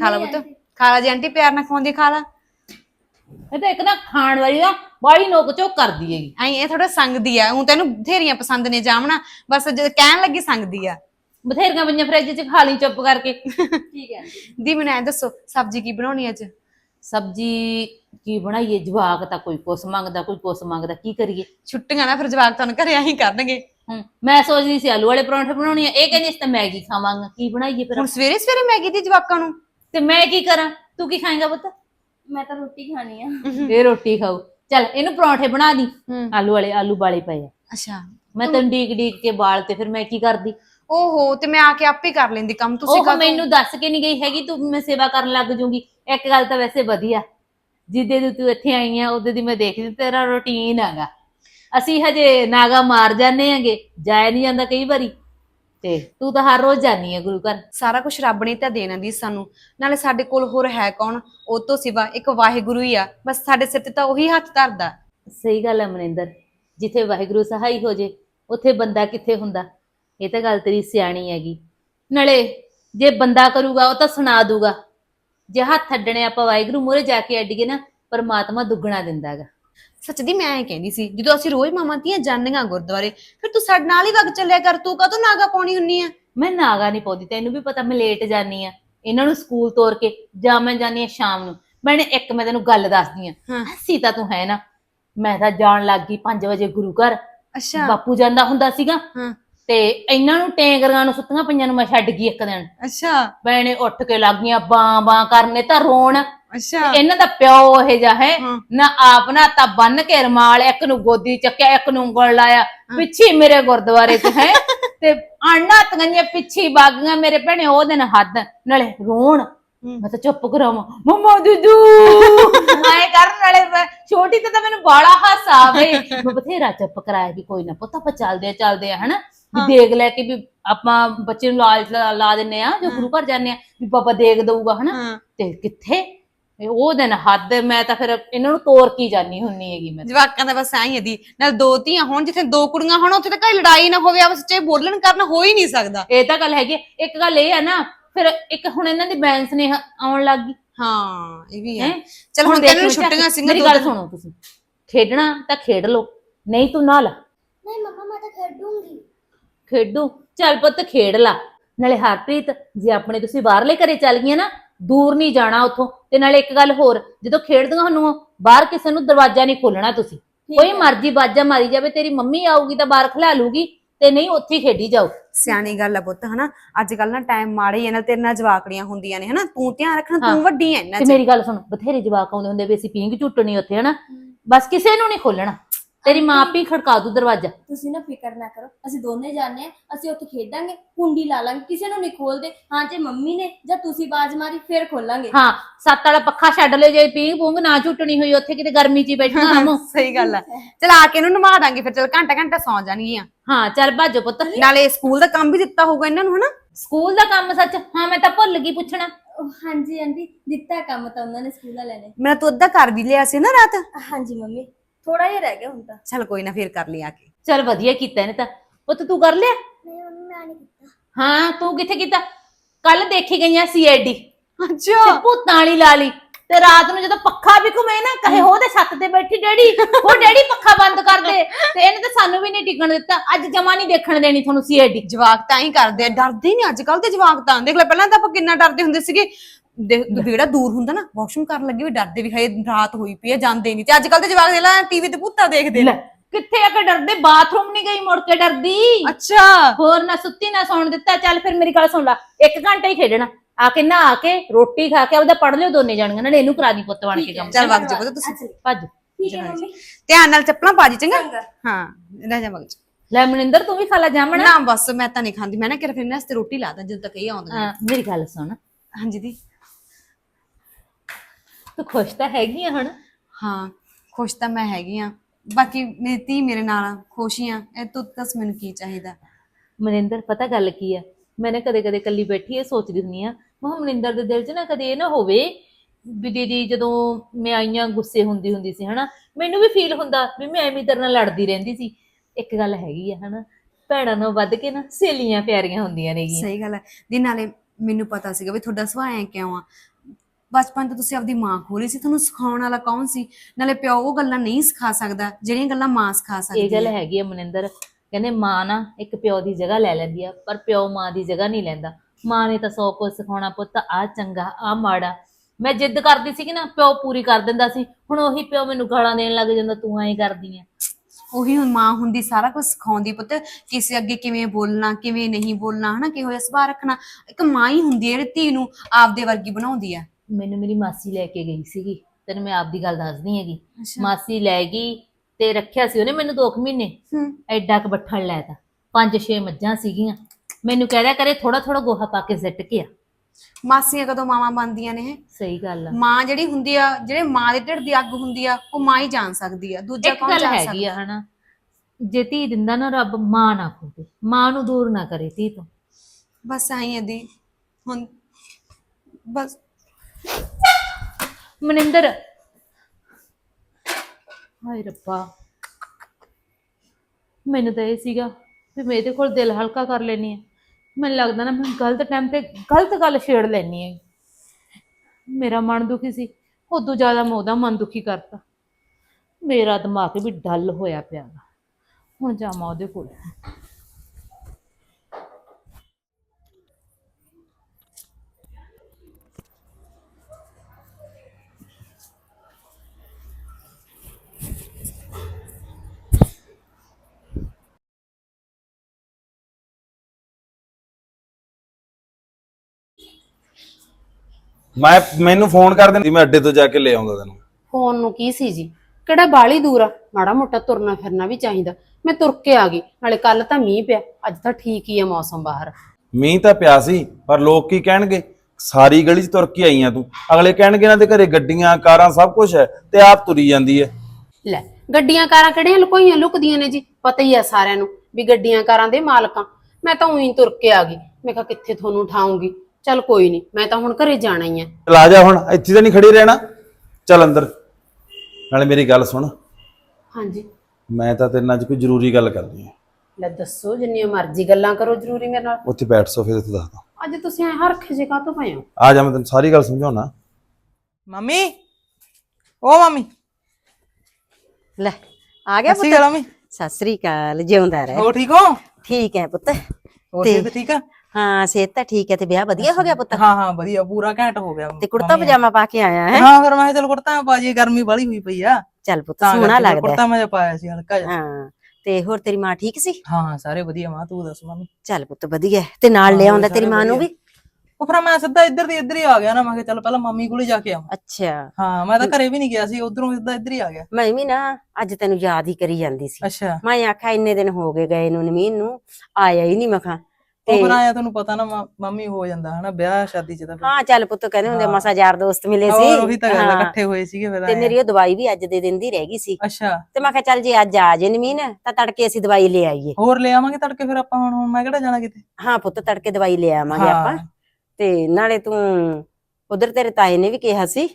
ਖਾ ਲਾ ਪੁੱਤ। ਖਾ ਲਾ ਜੀ ਆਂਟੀ ਪਿਆਰ ਨਾਲ ਖਵਾਉਂਦੀ ਆ, ਖਾ ਲਾ। ਇਹ ਤਾਂ ਇੱਕ ਨਾ ਖਾਣ ਵਾਲੀ ਨਾ ਬਾੜੀ ਨੋਕ ਝੋਕ ਕਰਦੀ ਹੈਗੀ। ਐਂ ਇਹ ਥੋੜਾ ਸੰਗਦੀ ਆ। ਹੁਣ ਤੈਨੂੰ ਬਥੇਰੀਆਂ ਪਸੰਦ ਨੇ ਜਾਮਣਾ। ਬਸ ਜਦ ਕਹਿਣ ਲੱਗੀ ਸੰਗਦੀ ਆ। ਬਥੇਰੀਆਂ ਪਈਆਂ ਫ੍ਰਿਜ 'ਚ ਖਾ ਲਈ ਚੁੱਪ ਕਰਕੇ। ਠੀਕ ਹੈ। ਦੀ ਮੈਨੂੰ ਐਂ ਦੱਸੋ ਸਬਜ਼ੀ ਕੀ ਬਣਾਉਣੀ ਅੱਜ? ਸਬਜੀ ਕੀ ਬਣਾਈਏ? ਜਵਾਕ ਤਾਂ ਕੋਈ ਕੁਛ ਮੰਗਦਾ ਕੋਈ ਕੁਛ ਮੰਗਦਾ। ਕੀ ਕਰੀਏ? ਛੁੱਟੀਆਂ ਨਾ ਫਿਰ ਜਵਾਕ ਤੁਹਾਨੂੰ ਘਰੇ ਆਹੀ ਕਰਨਗੇ। ਹੂੰ ਮੈਂ ਸੋਚਦੀ ਸੀ ਆਲੂ ਵਾਲੇ ਪਰੌਂਠੇ ਬਣਾਉਣੀ ਆ। ਇਹ ਕਹਿੰਦੀ ਇਸ ਤਾਂ ਮੈਗੀ ਖਾਵਾਂਗਾ। ਕੀ ਬਣਾਈਏ ਫਿਰ ਹੁਣ ਸਵੇਰੇ ਸਵੇਰੇ ਮੈਗੀ ਦੀ ਜਵਾਕਾਂ ਨੂੰ? ਤੇ ਮੈਂ ਕੀ ਕਰਾਂ? ਤੂੰ ਕੀ ਖਾਏਂਗਾ ਪੁੱਤ? ਮੈਂ ਤਾਂ ਰੋਟੀ ਖਾਣੀ ਆ। ਇਹ ਰੋਟੀ ਖਾਊ ਚੱਲ ਇਹਨੂੰ ਪਰੌਂਠੇ ਬਣਾ ਦੀ। ਹੂੰ। ਆਲੂ ਵਾਲੇ ਆਲੂ ਬਾਲੇ ਪਏ ਆ। ਅੱਛਾ। ਮੈਂ ਤੈਨੂੰ ਡੀਕ ਡੀਕ ਕੇ ਬਾਲ ਤੇ ਫਿਰ ਮੈਂ ਕੀ ਕਰਦੀ? ਓਹੋ ਤੇ ਮੈਂ ਆ ਕੇ ਆਪੇ ਕਰ ਲੈਂਦੀ ਕੰਮ। ਤੁਸੀਂ ਉਹ ਕਾਹਤੋਂ- ਮੈਨੂੰ ਦੱਸ ਕੇ ਨਹੀਂ ਗਈ ਹੈਗੀ ਤੂੰ ਮੈਂ ਸੇਵਾ ਕਰਨ ਲੱਗ ਜੂਗੀ। ਇੱਕ ਗੱਲ ਤਾਂ ਵੈਸੇ ਵਧੀਆ। ਜਿੱਦੇ ਦੀ ਤੂੰ ਇੱਥੇ ਆਈ ਆ ਉਹਦੇ ਦੀ ਮੈਂ ਦੇਖਦੀ ਤੇਰਾ ਰੁਟੀਨ ਹੈਗਾ। ਅਸੀਂ ਹਜੇ ਨਾਗਾ ਮਾਰ ਜਾਂਦੇ ਆਂਗੇ ਜਾਇਆ ਨਹੀਂ ਜਾਂਦਾ ਕਈ ਵਾਰੀ। ਤੇ ਤੂੰ ਤਾਂ ਹਰ ਰੋਜ਼ ਜਾਨੀ ਆ ਗੁਰੂ ਘਰ। ਸਾਰਾ ਕੁਝ ਰੱਬ ਨੇ ਤਾਂ ਦੇਣਾ ਦੀ ਸਾਨੂੰ। ਨਾਲੇ ਸਾਡੇ ਕੋਲ ਹੋਰ ਹੈ ਕੌਣ? ਉਹ ਤੋਂ ਸਿਵਾ ਇੱਕ ਵਾਹਿਗੁਰੂ ਹੀ ਆ। ਬਸ ਸਾਡੇ ਸਿਰ ਤੇ ਤਾਂ ਉਹੀ ਹੱਥ ਧਰਦਾ। ਸਹੀ ਗੱਲ ਹੈ ਮਨਿੰਦਰ। ਜਿੱਥੇ ਵਾਹਿਗੁਰੂ ਸਹਾਈ ਹੋ ਜੇ ਉੱਥੇ ਬੰਦਾ ਕਿੱਥੇ ਹੁੰਦਾ? ਇਹ ਤਾਂ ਗੱਲ ਤੇਰੀ ਸਿਆਣੀ ਹੈਗੀ। ਨਾਲੇ ਜੇ ਬੰਦਾ ਕਰੂਗਾ ਉਹ ਤਾਂ ਸੁਣਾ ਦੂਗਾ। ਜੇ ਹੱਥ ਅੱਡਣੇ ਆਪਾਂ ਵਾਹਿਗੁਰੂ ਮੂਹਰੇ ਜਾ ਕੇ ਅੱਡੀਏ ਨਾ ਪਰਮਾਤਮਾ ਦੁੱਗਣਾ ਦਿੰਦਾ ਹੈਗਾ। ਸੱਚ ਦੀ ਮੈਂ ਇਹ ਕਹਿੰਦੀ ਸੀ ਜਦੋਂ ਅਸੀਂ ਰੋਜ਼ ਮਾਵਾਂ ਧੀਆਂ ਜਾਂਦੀਆਂ ਗੁਰਦੁਆਰੇ ਫਿਰ ਤੂੰ ਸਾਡੇ ਨਾਲ ਹੀ ਵਗ ਚੱਲਿਆ ਕਰ ਤੂੰ ਕਦੋਂ ਨਾਗਾ ਪਾਉਣੀ ਹੁੰਨੀ ਆ? ਮੈਂ ਨਾਗਾ ਨਹੀਂ ਪਾਉਂਦੀ ਤੈਨੂੰ ਵੀ ਪਤਾ ਮੈਂ ਲੇਟ ਜਾਨੀ ਆ। ਇਹਨਾਂ ਨੂੰ ਸਕੂਲ ਤੋਰ ਕੇ ਜਾਂ ਮੈਂ ਜਾਨੀ ਆ ਸ਼ਾਮ ਨੂੰ। ਮੈਂ ਇੱਕ ਮੈਂ ਤੈਨੂੰ ਗੱਲ ਦੱਸਦੀ ਆ ਹਾਂ। ਹੱਸੀ ਤਾਂ ਤੂੰ ਹੈ ਨਾ ਮੈਂ ਤਾਂ ਜਾਣ ਲੱਗ ਗਈ 5 ਵਜੇ ਗੁਰੂ ਘਰ। ਅੱਛਾ। ਬਾਪੂ ਜਾਂਦਾ ਹੁੰਦਾ ਸੀਗਾ ਹਾਂ। ਤੇ ਇਹਨਾਂ ਨੂੰ ਟੈਂਗਰਾਂ ਨੂੰ ਸੁੱਤੀਆਂ ਪਈਆਂ ਨੂੰ ਮੈਂ ਛੱਡ ਗਈ ਇੱਕ ਦਿਨ। ਅੱਛਾ। ਭੈਣੇ ਉੱਠ ਕੇ ਲੱਗ ਗਈਆਂ ਬਾਂ ਬਾਂ ਕਰਨੇ ਤਾਂ ਰੋਣ। ਅੱਛਾ। ਇਹਨਾਂ ਦਾ ਪਿਓ ਇਹ ਜਾ ਹੈ। ਨਾ ਆਪ ਨਾ ਤਾਂ ਬੰਨ ਕੇ ਰਮਾਲ ਇੱਕ ਨੂੰ ਗੋਦੀ ਚੱਕਿਆ ਇੱਕ ਨੂੰ ਉਂਗਲ ਲਾਇਆ। ਪਿੱਛੇ ਮੇਰੇ ਗੁਰਦੁਆਰੇ 'ਚ ਹੈ। ਤੇ ਆਣਾ ਤੰਗੀਆਂ ਪਿੱਛੇ ਬਾਗੀਆਂ ਮੇਰੇ ਭੈਣੇ ਉਹ ਦਿਨ ਹੱਦ। ਨਾਲੇ ਰੋਣ। ਮੈਂ ਤਾਂ ਚੁੱਪ ਕਰਾਵਾਂ। ਮੰਮਾ ਦੂਦੂ! ਆਏ ਕਰਨ ਵਾਲੇ ਮੈਂ- ਛੋਟੀ ਤੇ ਮੈਨੂੰ ਬਾਲਾ ਹਾਸਾ ਆਵੇ। ਮੈਂ ਬਥੇਰਾ ਚੁੱਪ ਕਰਾਇਆ ਵੀ ਕੋਈ ਨਾ ਪੁੱਤ ਆਪਾਂ ਚੱਲਦੇ ਆ ਚੱਲਦੇ ਆ ਹਨਾ? ਵੀ ਦੇਖ ਲੈ ਕੇ ਵੀ ਆਪਾਂ ਬੱਚੇ ਨੂੰ ਲਾਲਚ ਲਾ- ਲਾ ਦਿੰਨੇ ਆ ਜੋ ਗੁਰੂ ਘਰ ਜਾਂਦੇ ਆ ਵੀ ਬਾਬਾ ਦੇਖ ਦਊਗਾ ਹਨਾ? ਤੇ ਕਿੱਥੇ? ਇਹ ਉਹ ਦਿਨ ਹੱਦ ਮੈਂ ਤਾਂ ਫਿਰ ਇਹਨਾਂ ਨੂੰ ਤੋਰ ਕੀ ਜਾਨੀ ਹੁੰਨੀ ਹੈਗੀ ਮੈਂ ਜਵਾਕਾਂ ਦਾ ਬਸ ਐਂ ਦੀ ਨਾਲ ਦੋ ਧੀਆਂ ਹੋਣ ਜਿੱਥੇ ਦੋ ਕੁੜੀਆਂ ਹੋਣ ਉੱਥੇ ਤਾਂ ਕੋਈ ਲੜਾਈ ਨਾ ਹੋਵੇ ਆਪਸ ਵਿੱਚ ਬੋਲਣ ਕਰਨ ਹੋ ਹੀ ਨਹੀਂ ਸਕਦਾ। ਇਹ ਤਾਂ ਗੱਲ ਹੈਗੀ। ਇੱਕ ਗੱਲ ਇਹ ਹੈ ਨਾ ਫਿਰ ਇੱਕ ਹੁਣ ਇਹਨਾਂ ਦੀ ਬੈਂਸ ਨੇ ਆਉਣ ਲੱਗ ਗਈ। ਹਾਂ ਇਹ ਵੀ ਹੈ? ਚਲ ਹੁਣ ਤੈਨੂੰ ਛੁੱਟੀਆਂ ਸਿੰਘਾਂ ਮੇਰੀ ਦੋ ਗੱਲ ਸੁਣੋ ਤੁਸੀਂ। ਖੇਡਣਾ ਤਾਂ ਖੇਡ ਲਓ ਨਹੀਂ ਤੂੰ ਨਾ ਲਾ ਨਹੀਂ ਮੰਮਾ ਮੈਂ ਤਾਂ ਖੇਡੂੰਗੀ। ਖੇਡੂ ਚੱਲ ਪੁੱਤ ਖੇਡ ਲਾ। ਨਾਲੇ ਹਰਪ੍ਰੀਤ ਜੇ ਆਪਣੇ ਤੁਸੀਂ ਬਾਹਰਲੇ ਘਰੇ ਚੱਲ ਗਈਆਂ ਨਾ ਦੂਰ ਨਹੀਂ ਜਾਣਾ ਉੱਥੋਂ। ਤੇ ਨਾਲੇ ਇੱਕ ਗੱਲ ਹੋਰ ਜਦੋਂ ਖੇਡਦੀਆਂ ਤੁਹਾਨੂੰ ਬਾਹਰ ਕਿਸੇ ਨੂੰ ਦਰਵਾਜ਼ਾ ਨਹੀਂ ਖੋਲਣਾ ਤੁਸੀਂ। ਕੋਈ ਮਰਜ਼ੀ ਬਾਜਾ ਮਾਰੀ ਜਾਵੇ ਤੇਰੀ ਮੰਮੀ ਆਊਗੀ ਤਾਂ ਬਾਹਰ ਖਿਲਾ ਲੂਗੀ ਤੇ ਨਹੀਂ ਉੱਥੇ ਹੀ ਖੇਡੀ ਜਾਓ ਸਿਆਣੀ ਗੱਲ ਆ ਪੁੱਤ ਹਨਾ? ਅੱਜ ਕੱਲ ਨਾ ਟਾਈਮ ਮਾੜੇ ਹੀ ਆ ਨਾਲ ਤੇਰੇ ਨਾਲ ਜਵਾਕੜੀਆਂ ਹੁੰਦੀਆਂ ਨੇ ਹਨਾ? ਤੂੰ ਧਿਆਨ ਰੱਖਣਾ। ਤੂੰ ਵੱਡੀ ਐ ਇਹਨਾਂ ਤੇ ਮੇਰੀ ਗੱਲ ਸੁਣ ਬਥੇਰੇ ਜਵਾਕ ਆਉਂਦੇ ਹੁੰਦੇ ਵੀ ਅਸੀਂ ਪੀਂਘ ਝੁੱਟਣੀ ਉੱਥੇ ਹਨਾ? ਬਸ ਕਿਸੇ ਨੂੰ ਨਹੀਂ ਖੋਲਣਾ ਤੇਰੀ ਮਾਂ ਆਪੀ ਖੜਕਾ ਦੂ ਦਰਵਾਜ਼ਾ। ਤੁਸੀਂ ਨਾ ਫਿਕਰ ਨਾ ਕਰੋ ਅਸੀਂ ਦੋਨੇ ਜਾਣੇ ਆ ਅਸੀਂ ਉੱਥੇ ਖੇਡਾਂਗੇ ਕੁੰਡੀ ਲਾ ਲਾਂਗੇ ਕਿਸੇ ਨੂੰ ਨਹੀਂ ਖੋਲਦੇ। ਹਾਂ ਜੇ ਮੰਮੀ ਨੇ ਜਾਂ ਤੁਸੀਂ ਬਾਜ ਮਾਰੀ ਫਿਰ ਖੋਲਾਂਗੇ। ਹਾਂ ਸੱਤ ਵਾਲਾ ਪੱਖਾ ਛੱਡ ਲਿਓ ਜੇ ਪੀਂਘ ਪੂੰਘ ਨਾ ਝੁੱਟਣੀ ਹੋਈ ਉੱਥੇ ਕਿਤੇ ਗਰਮੀ 'ਚ ਹੀ ਬੈਠਣਾ ਹਮੋ ਸਹੀ ਗੱਲ ਆ। ਚਲ ਆ ਕੇ ਇਹਨੂੰ ਨਵਾ ਦਾਂਗੇ ਫਿਰ ਚਲ ਘੰਟਾ ਘੰਟਾ ਸੌ ਜਾਣਗੀਆਂ। ਹਾਂ ਚੱਲ ਭਾਜੋ ਪੁੱਤ। ਨਾਲੇ ਸਕੂਲ ਦਾ ਕੰਮ ਵੀ ਦਿੱਤਾ ਹੋਊਗਾ ਇਹਨਾਂ ਨੂੰ ਹਨਾ? ਸਕੂਲ ਦਾ ਕੰਮ ਸੱਚ? ਹਾਂ ਮੈਂ ਤਾਂ ਭੁੱਲ ਗਈ ਪੁੱਛਣਾ। ਉਹ ਹਾਂਜੀ ਆਂਟੀ ਦਿੱਤਾ ਕੰਮ ਤਾਂ ਉਹਨਾਂ ਨੇ ਸਕੂਲ ਵਾਲਿਆਂ ਨੇ। ਮੇਰਾ ਤੂੰ ਅੱਧਾ ਕਰ ਵੀ ਲਿਆ ਸੀ ਨਾ ਰਾਤ। ਹਾਂਜੀ ਮੰਮੀ। ਥੋੜਾ ਜਿਹਾ ਰਹਿ ਗਿਆ ਹੁਣ ਤਾਂ। ਚਲ ਕੋਈ ਨਾ ਫੇਰ ਕਰ ਲਈ ਆ ਕੇ। ਚੱਲ ਵਧੀਆ ਕੀਤਾ ਇਹਨੇ ਤਾਂ। ਪੁੱਤ ਤੂੰ ਕਰ ਲਿਆ? ਨਹੀਂ ਮੰਮੀ ਮੈਂ ਨਹੀਂ ਕੀਤਾ। ਹਾਂ ਤੂੰ ਕਿੱਥੇ ਕੀਤਾ? ਕੱਲ ਦੇਖੀ ਗਈਆਂ ਸੀਆਈਡੀ ਤੇ ਅੱਛਾ। ਭੂਤਾਂ ਵਾਲੀ ਲਾ ਲਈ। ਤੇ ਰਾਤ ਨੂੰ ਜਦੋਂ ਪੱਖਾ ਵੀ ਘੁਮੇ ਨਾ ਕਹੇ ਉਹਦੇ ਛੱਤ ਤੇ ਬੈਠੀ ਡੈਡੀ ਉਹ ਡੈਡੀ ਪੱਖਾ ਬੰਦ ਕਰ ਦੇ। ਤੇ ਇਹਨੇ ਤਾਂ ਸਾਨੂੰ ਵੀ ਨਹੀਂ ਟਿਕਣ ਦਿੱਤਾ। ਅੱਜ ਜਮਾ ਨਹੀਂ ਦੇਖਣ ਦੇਣੀ ਤੁਹਾਨੂੰ ਸੀਆਈਡੀ ਜਵਾਕ ਤਾਂ ਹੀ ਕਰਦੇ ਆ ਡਰਦੇ ਨਹੀਂ ਅੱਜ ਕੱਲ ਦੇ ਜਵਾਕ ਤਾਂ। ਦੇਖ ਲੈ ਪਹਿਲਾਂ ਤਾਂ ਆਪਾਂ ਕਿੰਨਾ ਡਰਦੇ ਹੁੰਦੇ ਸੀਗੇ। ਦੇਖ ਜਿਹੜਾ ਦੂਰ ਹੁੰਦਾ ਨਾ ਵਾਸ਼ਰੂਮ ਕਰਨ ਲੱਗੇ ਵੀ ਡਰਦੇ ਵੀ ਹਏ ਰਾਤ ਹੋਈ ਪਈ ਆ ਜਾਂਦੇ ਨਹੀਂ ਤੇ ਅੱਜ ਕੱਲ ਦੇ ਜਵਾਕ ਦੇ ਲੈ ਟੀਵੀ ਤੇ ਭੂਤਾਂ ਦੇਖਦੇ ਲੈ ਨੇ ਕਿੱਥੇ ਆ ਕੇ ਡਰਦੇ? ਬਾਥਰੂਮ ਨਹੀਂ ਗਈ ਮੁੜ ਕੇ ਡਰਦੀ। ਅੱਛਾ। ਹੋਰ ਨਾ ਸੁੱਤੀ ਨਾ ਸੌਣ ਦਿੱਤਾ। ਚੱਲ ਫਿਰ ਮੇਰੀ ਗੱਲ ਸੁਣ ਲੈ ਇੱਕ ਘੰਟਾ ਹੀ ਖੇਡਣਾ। ਆ ਕੇ ਨਹਾ ਕੇ ਰੋਟੀ ਖਾ ਕੇ ਉਹਦਾ ਪੜ ਲਿਓ ਦੋਨੇ ਜਾਣੀਆਂ ਨਾਲੇ ਇਹਨੂੰ ਕਰਾ ਦੀ ਪੁੱਤ ਬਣ ਕੇ ਕੰਮ। ਚੱਲ ਵਗ ਜਾ ਪੁੱਤ ਤੁਸੀਂ। ਭੱਜ। ਠੀਕ ਹੈ ਮੰਮੀ। ਧਿਆਨ ਨਾਲ ਚੱਪਲਾਂ ਪਾ ਜੀ ਚੰਗਾ? ਹਾਂ ਰਹਿ ਜਾ ਵਗ ਜਾ। ਲੈ ਮਨਿੰਦਰ ਤੂੰ ਵੀ ਖਾ ਲੈ ਜਾਮਣ। ਨਾ ਬਸ ਮੈਂ ਤਾਂ ਨਹੀਂ ਖਾਂਦੀ। ਮੈਂ ਨਾ ਕਿਰ ਫਿਰ ਇਹਨਾਂ ਵਾਸਤੇ ਰੋਟੀ ਲਾ ਦਾਂ ਜਦੋਂ ਤੱਕ ਇਹ ਆਉਂਦਾ। ਮੇਰੀ ਗੱਲ ਸੁਣ। ਹਾਂਜੀ ਦੀ। ਤੂੰ ਖੁਸ਼ ਤਾਂ ਹੈਗੀ ਆ ਹੁਣ? ਹਾਂ ਖੁਸ਼ ਤਾਂ ਮੈਂ ਹੈਗੀ ਆ। ਬਾਕੀ ਮੇਰੀ ਧੀ ਮੇਰੇ ਨਾਲ ਆ, ਖੁਸ਼ ਹੀ ਆ। ਇਹ ਤੂੰ ਦੱਸ ਮੈਨੂੰ ਕੀ ਚਾਹੀਦਾ? ਮਨਿੰਦਰ ਪਤਾ ਗੱਲ ਕੀ ਆ? ਮੈਂ ਨਾ ਕਦੇ ਕਦੇ ਕੱਲੀ ਬੈਠੀ ਇਹ ਸੋਚਦੀ ਹੁੰਨੀ ਆ। ਮਹਾਂ ਮਨਿੰਦਰ ਦੇ ਦਿਲ 'ਚ ਨਾ ਕਦੇ ਇਹ ਨਾ ਹੋਵੇ ਵੀ ਦੀਦੀ ਜਦੋਂ ਮੈਂ ਆਈਆਂ ਗੁੱਸੇ ਹੁੰਦੀ ਹੁੰਦੀ ਸੀ ਹਨਾ? ਮੈਨੂੰ ਵੀ ਫੀਲ ਹੁੰਦਾ ਵੀ ਮੈਂ ਐਵੇਂ ਤੇਰੇ ਨਾਲ ਲੜਦੀ ਰਹਿੰਦੀ ਸੀ। ਇੱਕ ਗੱਲ ਹੈਗੀ ਆ ਹਨਾ? ਭੈਣਾਂ ਨਾਲੋਂ ਵੱਧ ਕੇ ਨਾ ਸਹੇਲੀਆਂ ਪਿਆਰੀਆਂ ਹੁੰਦੀਆਂ ਨੇਗੀਆਂ। ਸਹੀ ਗੱਲ ਹੈ ਦੀ ਨਾਲੇ ਮੈਨੂੰ ਪਤਾ ਸੀਗਾ ਵੀ ਤੁਹਾਡਾ ਸੁਭਾਅ ਐ ਕਿਉਂ ਆ? ਬਚਪਨ ਤੋਂ ਤੁਸੀਂ ਆਪਦੀ ਮਾਂ ਖੋਲੀ ਸੀ ਤੁਹਾਨੂੰ ਸਿਖਾਉਣ ਵਾਲਾ ਕੌਣ ਸੀ? ਨਾਲੇ ਪਿਓ ਉਹ ਗੱਲਾਂ ਨਹੀਂ ਸਿਖਾ ਸਕਦਾ ਜਿਹੜੀਆਂ ਗੱਲਾਂ ਮਾਂ ਸਿਖਾ ਸਕਦੀ ਇਹ ਗੱਲ ਹੈਗੀ ਆ ਮਨਿੰਦਰ ਕਹਿੰਦੇ ਮਾਂ ਨਾ ਇੱਕ ਪਿਓ ਦੀ ਜਗ੍ਹਾ ਲੈ ਲੈਂਦੀ ਆ ਪਰ ਪਿਓ ਮਾਂ ਦੀ ਜਗ੍ਹਾ ਨਹੀਂ ਲੈਂਦਾ। ਮਾਂ ਨੇ ਤਾਂ ਸੌ ਕੁਝ ਸਿਖਾਉਣਾ ਪੁੱਤ ਆ ਚੰਗਾ ਆ ਮਾੜਾ। ਮੈਂ ਜਿੱਦ ਕਰਦੀ ਸੀ ਕਿ ਨਾ ਪਿਓ ਪੂਰੀ ਕਰ ਦਿੰਦਾ ਸੀ ਹੁਣ ਉਹੀ ਪਿਓ ਮੈਨੂੰ ਗਾਲਾਂ ਦੇਣ ਲੱਗ ਜਾਂਦਾ ਤੂੰ ਐਂ ਕਰਦੀ ਆ। ਉਹੀ ਹੁਣ ਮਾਂ ਹੁੰਦੀ ਸਾਰਾ ਕੁਝ ਸਿਖਾਉਂਦੀ ਪੁੱਤ ਕਿਸੇ ਅੱਗੇ ਕਿਵੇਂ ਬੋਲਣਾ ਕਿਵੇਂ ਨਹੀਂ ਬੋਲਣਾ ਹਨਾ ਕਿਹੋ ਜਿਹਾ ਸੁਭਾਅ ਰੱਖਣਾ ਇੱਕ ਮਾਂ ਹੀ ਹੁੰਦੀ ਹੈ ਜਿਹੜੀ ਧੀ ਨੂੰ ਆਪਦੇ ਵਰਗੀ ਬਣਾਉਂਦੀ ਆ ਮੈਨੂੰ ਮੇਰੀ ਮਾਸੀ ਲੈ ਕੇ ਗਈ ਸੀਗੀ ਤੈਨੂੰ ਮੈਂ ਆਪਦੀ ਗੱਲ ਦੱਸਦੀ ਹੈਗੀ। ਮਾਸੀ ਲੈ ਗਈ ਤੇ ਰੱਖਿਆ ਸੀ ਉਹਨੇ ਮੈਨੂੰ 2 ਮਹੀਨੇ। ਹੂੰ। ਐਡਾ ਕ ਬੱਠਲ ਲੈ ਤਾ। ਪੰਜ ਛੇ ਮੱਝਾਂ ਸੀਗੀਆਂ। ਮੈਨੂੰ ਕਹਿ ਰਿਹਾ ਕਰੇ ਥੋੜਾ ਥੋੜਾ ਗੋਹਾ ਪਾ ਕੇ ਸਿੱਟ ਕੇ ਆ। ਮਾਸੀਆਂ ਕਦੋਂ ਮਾਵਾਂ ਬਣਦੀਆਂ ਨੇ ਇਹ? ਸਹੀ ਗੱਲ ਆ। ਮਾਂ ਜਿਹੜੀ ਹੁੰਦੀ ਆ ਜਿਹੜੇ ਮਾਂ ਦੇ ਢਿੱਡ ਦੀ ਅੱਗ ਹੁੰਦੀ ਆ ਉਹ ਮਾਂ ਹੀ ਜਾਣ ਸਕਦੀ ਆ। ਦੂਜਾ ਇੱਕ ਕੌਣ ਗੱਲ ਜਾਣ ਹੈਗੀ ਆ ਸਕਦਾ? ਹਨਾ ਜੇ ਧੀ ਦਿੰਦਾ ਨਾ ਰੱਬ ਮਾਂ ਨਾ ਖੋਦੇ। ਮਾਂ ਨੂੰ ਦੂਰ ਨਾ ਕਰੇ ਧੀ ਤੋਂ। ਬਸ ਆਈ ਦੀ। ਹੁਣ ਬਸ ਮਨਿੰਦਰ। ਹਾਏ ਰੱਬਾ। ਮੈਨੂੰ ਤਾਂ ਇਹ ਸੀਗਾ ਵੀ ਮੈਂ ਇਹਦੇ ਕੋਲ ਦਿਲ ਹਲਕਾ ਕਰ ਲੈਣੀ ਹੈ। ਮੈਨੂੰ ਲੱਗਦਾ ਨਾ ਮੈਂ ਗਲਤ ਟਾਈਮ ਤੇ ਗਲਤ ਗੱਲ ਛੇੜ ਲੈਣੀ ਹੈ। ਮੇਰਾ ਮਨ ਦੁਖੀ ਸੀ, ਉਦੋਂ ਜ਼ਿਆਦਾ ਮੈਂ ਉਹਦਾ ਮਨ ਦੁਖੀ ਕਰਤਾ। ਮੇਰਾ ਦਿਮਾਗ ਵੀ ਡੱਲ ਹੋਇਆ ਪਿਆ। ਵਾ ਹੁਣ ਜਾਵਾਂ ਉਹਦੇ ਕੋਲ। ਮੈਂ ਮੈਨੂੰ ਫੋਨ ਕਰ ਦਿੰਦੀ ਮੈਂ ਅੱਡੇ ਤੋਂ ਜਾ ਕੇ ਲੈ ਆਉਂਦਾ ਤੈਨੂੰ। ਫੋਨ ਨੂੰ ਕੀ ਸੀ ਜੀ? ਕਿਹੜਾ ਬਾਲੀ ਦੂਰ ਆ? ਮਾੜਾ ਮੋਟਾ ਤੁਰਨਾ ਫਿਰਨਾ ਵੀ ਚਾਹੀਦਾ। ਮੈਂ ਤੁਰ ਕੇ ਆ ਗਈ। ਨਾਲੇ ਕੱਲ ਤਾਂ ਮੀਂਹ ਪਿਆ। ਅੱਜ ਤਾਂ ਠੀਕ ਹੀ ਆ ਮੌਸਮ ਬਾਹਰ। ਮੀਂਹ ਤਾਂ ਪਿਆ ਸੀ ਪਰ ਲੋਕ ਕੀ ਕਹਿਣਗੇ? ਸਾਰੀ ਗਲੀ 'ਚ ਤੁਰ ਕੇ ਆਈਆਂ ਤੂੰ। ਅਗਲੇ ਕਹਿਣਗੇ ਇਹਨਾਂ ਦੇ ਘਰੇ ਗੱਡੀਆਂ ਕਾਰਾਂ ਸਭ ਕੁਝ ਹੈ ਤੇ ਆਪ ਤੁਰੀ ਜਾਂਦੀ ਹੈ। ਲੈ ਗੱਡੀਆਂ ਕਾਰਾਂ ਕਿਹੜੀਆਂ ਲੁਕੋਈਆਂ ਲੁਕਦੀਆਂ ਨੇ ਜੀ? ਪਤਾ ਹੀ ਆ ਸਾਰਿਆਂ ਨੂੰ ਵੀ ਗੱਡੀਆਂ ਕਾਰਾਂ ਦੇ ਮਾਲਕਾਂ। ਮੈਂ ਤਾਂ ਉਹੀ ਤੁਰ ਕੇ ਆ ਗਈ। ਮੈਂ ਕਿਹਾ ਕਿੱਥੇ ਤੁਹਾਨੂੰ ਉਠਾਉਂਗੀ? ਚੱਲ ਕੋਈ ਨਹੀਂ ਮੈਂ ਤਾਂ ਹੁਣ ਘਰੇ ਜਾਣਾ ਹੀ ਆ। ਚਲ ਆ ਜਾ ਹੁਣ ਇੱਥੇ ਤਾਂ ਨਹੀਂ ਖੜੀ ਰਹਿਣਾ। ਚੱਲ ਅੰਦਰ। ਨਾਲੇ ਮੇਰੀ ਗੱਲ ਸੁਣ। ਹਾਂਜੀ। ਮੈਂ ਤਾਂ ਤੇਰੇ ਨਾਲ ਅੱਜ ਕੋਈ ਜ਼ਰੂਰੀ ਗੱਲ ਕਰਨੀ ਹੈ ਲੈ ਦੱਸੋ ਜਿੰਨੀਆਂ ਮਰਜ਼ੀ ਗੱਲਾਂ ਕਰੋ ਜ਼ਰੂਰੀ ਮੇਰੇ ਨਾਲ। ਉੱਥੇ ਬੈਠ ਸੋਫੇ ਤੇ ਦੱਸਦਾ ਅੱਜ ਤੁਸੀਂ ਐ ਹਰਖ ਜੇ ਕਾਹਤੋਂ ਪਏ ਹੋ? ਆ ਜਾ ਮੈਂ ਤੈਨੂੰ ਸਾਰੀ ਗੱਲ ਸਮਝਾਉਣਾ। ਮੰਮੀ ਓ ਮੰਮੀ। ਲੈ ਆ ਗਿਆ ਅਸੀਂ ਪੁੱਤ। ਗੱਲ ਮੰਮੀ। ਸਤਿ ਸ੍ਰੀ ਅਕਾਲ ਜਿਉਂਦਾ ਰਹਿ। ਹੋ ਠੀਕ ਹੋ? ਠੀਕ ਹੈ ਪੁੱਤ। ਹੋਰ ਤੇ- ਸਿਹਤ ਠੀਕ ਆ? ਹਾਂ ਸਿਹਤ ਤਾਂ ਠੀਕ ਹੈ ਤੇ ਵਿਆਹ ਵਧੀਆ ਹੋ ਗਿਆ ਪੁੱਤ? ਹਾਂ ਹਾਂ ਵਧੀਆ ਪੂਰਾ ਘੈਂਟ ਹੋ ਗਿਆ। ਤੇ ਕੁੜਤਾ। ਪਜਾਮਾ ਪਾ ਕੇ ਆਇਆ ਹੈ? ਹਾਂ ਫਿਰ ਮੈਂ ਚਲ ਕੁੜਤਾ ਬਾਜੀ ਗਰਮੀ ਵਾਲੀ ਹੋਈ ਪਈ ਆ। ਚੱਲ ਪੁੱਤ ਸੋਹਣਾ ਲੱਗਦਾ। ਕੁੜਤਾ ਮੈਂ ਪਾਇਆ ਸੀ ਹਲਕਾ ਜਿਹਾ। ਹਾਂ ਤੇ ਹੋਰ ਤੇਰੀ ਮਾਂ ਠੀਕ ਸੀ? ਹਾਂ ਹਾਂ ਸਾਰੇ ਵਧੀਆ ਮਾਂ ਤੂੰ ਦੱਸ ਮੰਮੀ? ਚੱਲ ਪੁੱਤ ਵਧੀਆ। ਤੇ ਨਾਲ ਲੈ ਆਉਂਦਾ ਤੇਰੀ ਮਾਂ ਨੂੰ ਵੀ। ਉਹ ਫਿਰ ਮੈਂ ਸਿੱਧਾ ਇੱਧਰ ਦੀ ਇੱਧਰ ਹੀ ਆ ਗਿਆ ਨਾ ਮੈਂ ਕਿਹਾ ਚੱਲ ਪਹਿਲਾਂ ਮੰਮੀ ਕੋਲੇ ਜਾ ਕੇ ਆਵਾਂ। ਅੱਛਾ। ਹਾਂ ਮੈਂ ਤਾਂ ਘਰੇ ਵੀ ਨਹੀਂ ਗਿਆ ਸੀ ਉਧਰੋਂ ਸਿੱਧਾ ਇੱਧਰ ਹੀ ਆ ਗਿਆ। ਮੈਂ ਵੀ ਨਾ ਅੱਜ ਤੈਨੂੰ ਯਾਦ ਹੀ ਕਰੀ ਜਾਂਦੀ ਸੀ। ਅੱਛਾ। ਮੈਂ ਆਖਿਆ ਇੰਨੇ ਦਿਨ ਹੋ ਗਏ ਗਏ ਨੂੰ ਨਵੀਨ ਨੂੰ ਆਇਆ ਹੀ ਨਹੀਂ ਮਖਾ ਉਹ ਆਇਆ ਤੁਹਾਨੂੰ ਪਤਾ ਨਾ ਮ- ਮੰਮੀ ਹੋ ਜਾਂਦਾ ਹਨਾ ਵਿਆਹ ਸ਼ਾਦੀ ਚ ਤਾਂ ਫਿਰ। ਹਾਂ ਚੱਲ ਪੁੱਤ ਕਹਿੰਦੇ ਹੁੰਦੇ ਹਾਂ। ਮਸਾ ਯਾਰ ਦੋਸਤ ਮਿਲੇ ਸੀ ਹੋਰ ਉਹੀ ਤਾਂ ਗੱਲ ਆ, ਹਾਂ। ਇਕੱਠੇ ਹੋਏ ਸੀਗੇ ਫਿਰ ਤੇ ਆਏ। ਮੇਰੀ ਉਹ ਦਵਾਈ ਵੀ ਅੱਜ ਦੇ ਦਿਨ ਦੀ ਰਹਿ ਗਈ ਸੀ। ਅੱਛਾ। ਤੇ ਮੈਂ ਕਿਹਾ ਚੱਲ ਜੇ ਅੱਜ ਆ ਜੇ ਨਵੀਨ ਤਾਂ ਤੜਕੇ ਅਸੀਂ ਦਵਾਈ ਲੈ ਆਈਏ। ਹੋਰ ਲੈ ਆਵਾਂਗੇ ਤੜਕੇ ਫਿਰ ਆਪਾਂ ਹੁਣ ਹੁਣ ਮੈਂ ਕਿਹੜਾ ਜਾਣਾ ਕਿਤੇ? ਹਾਂ ਪੁੱਤ ਤੜਕੇ ਦਵਾਈ ਲੈ ਆਵਾਂਗੇ। ਆਪਾਂ। ਤੇ ਨਾਲੇ ਤੂੰ ਉਧਰ ਤੇਰੇ ਤਾਏ ਨੇ ਵੀ ਕਿਹਾ ਸੀ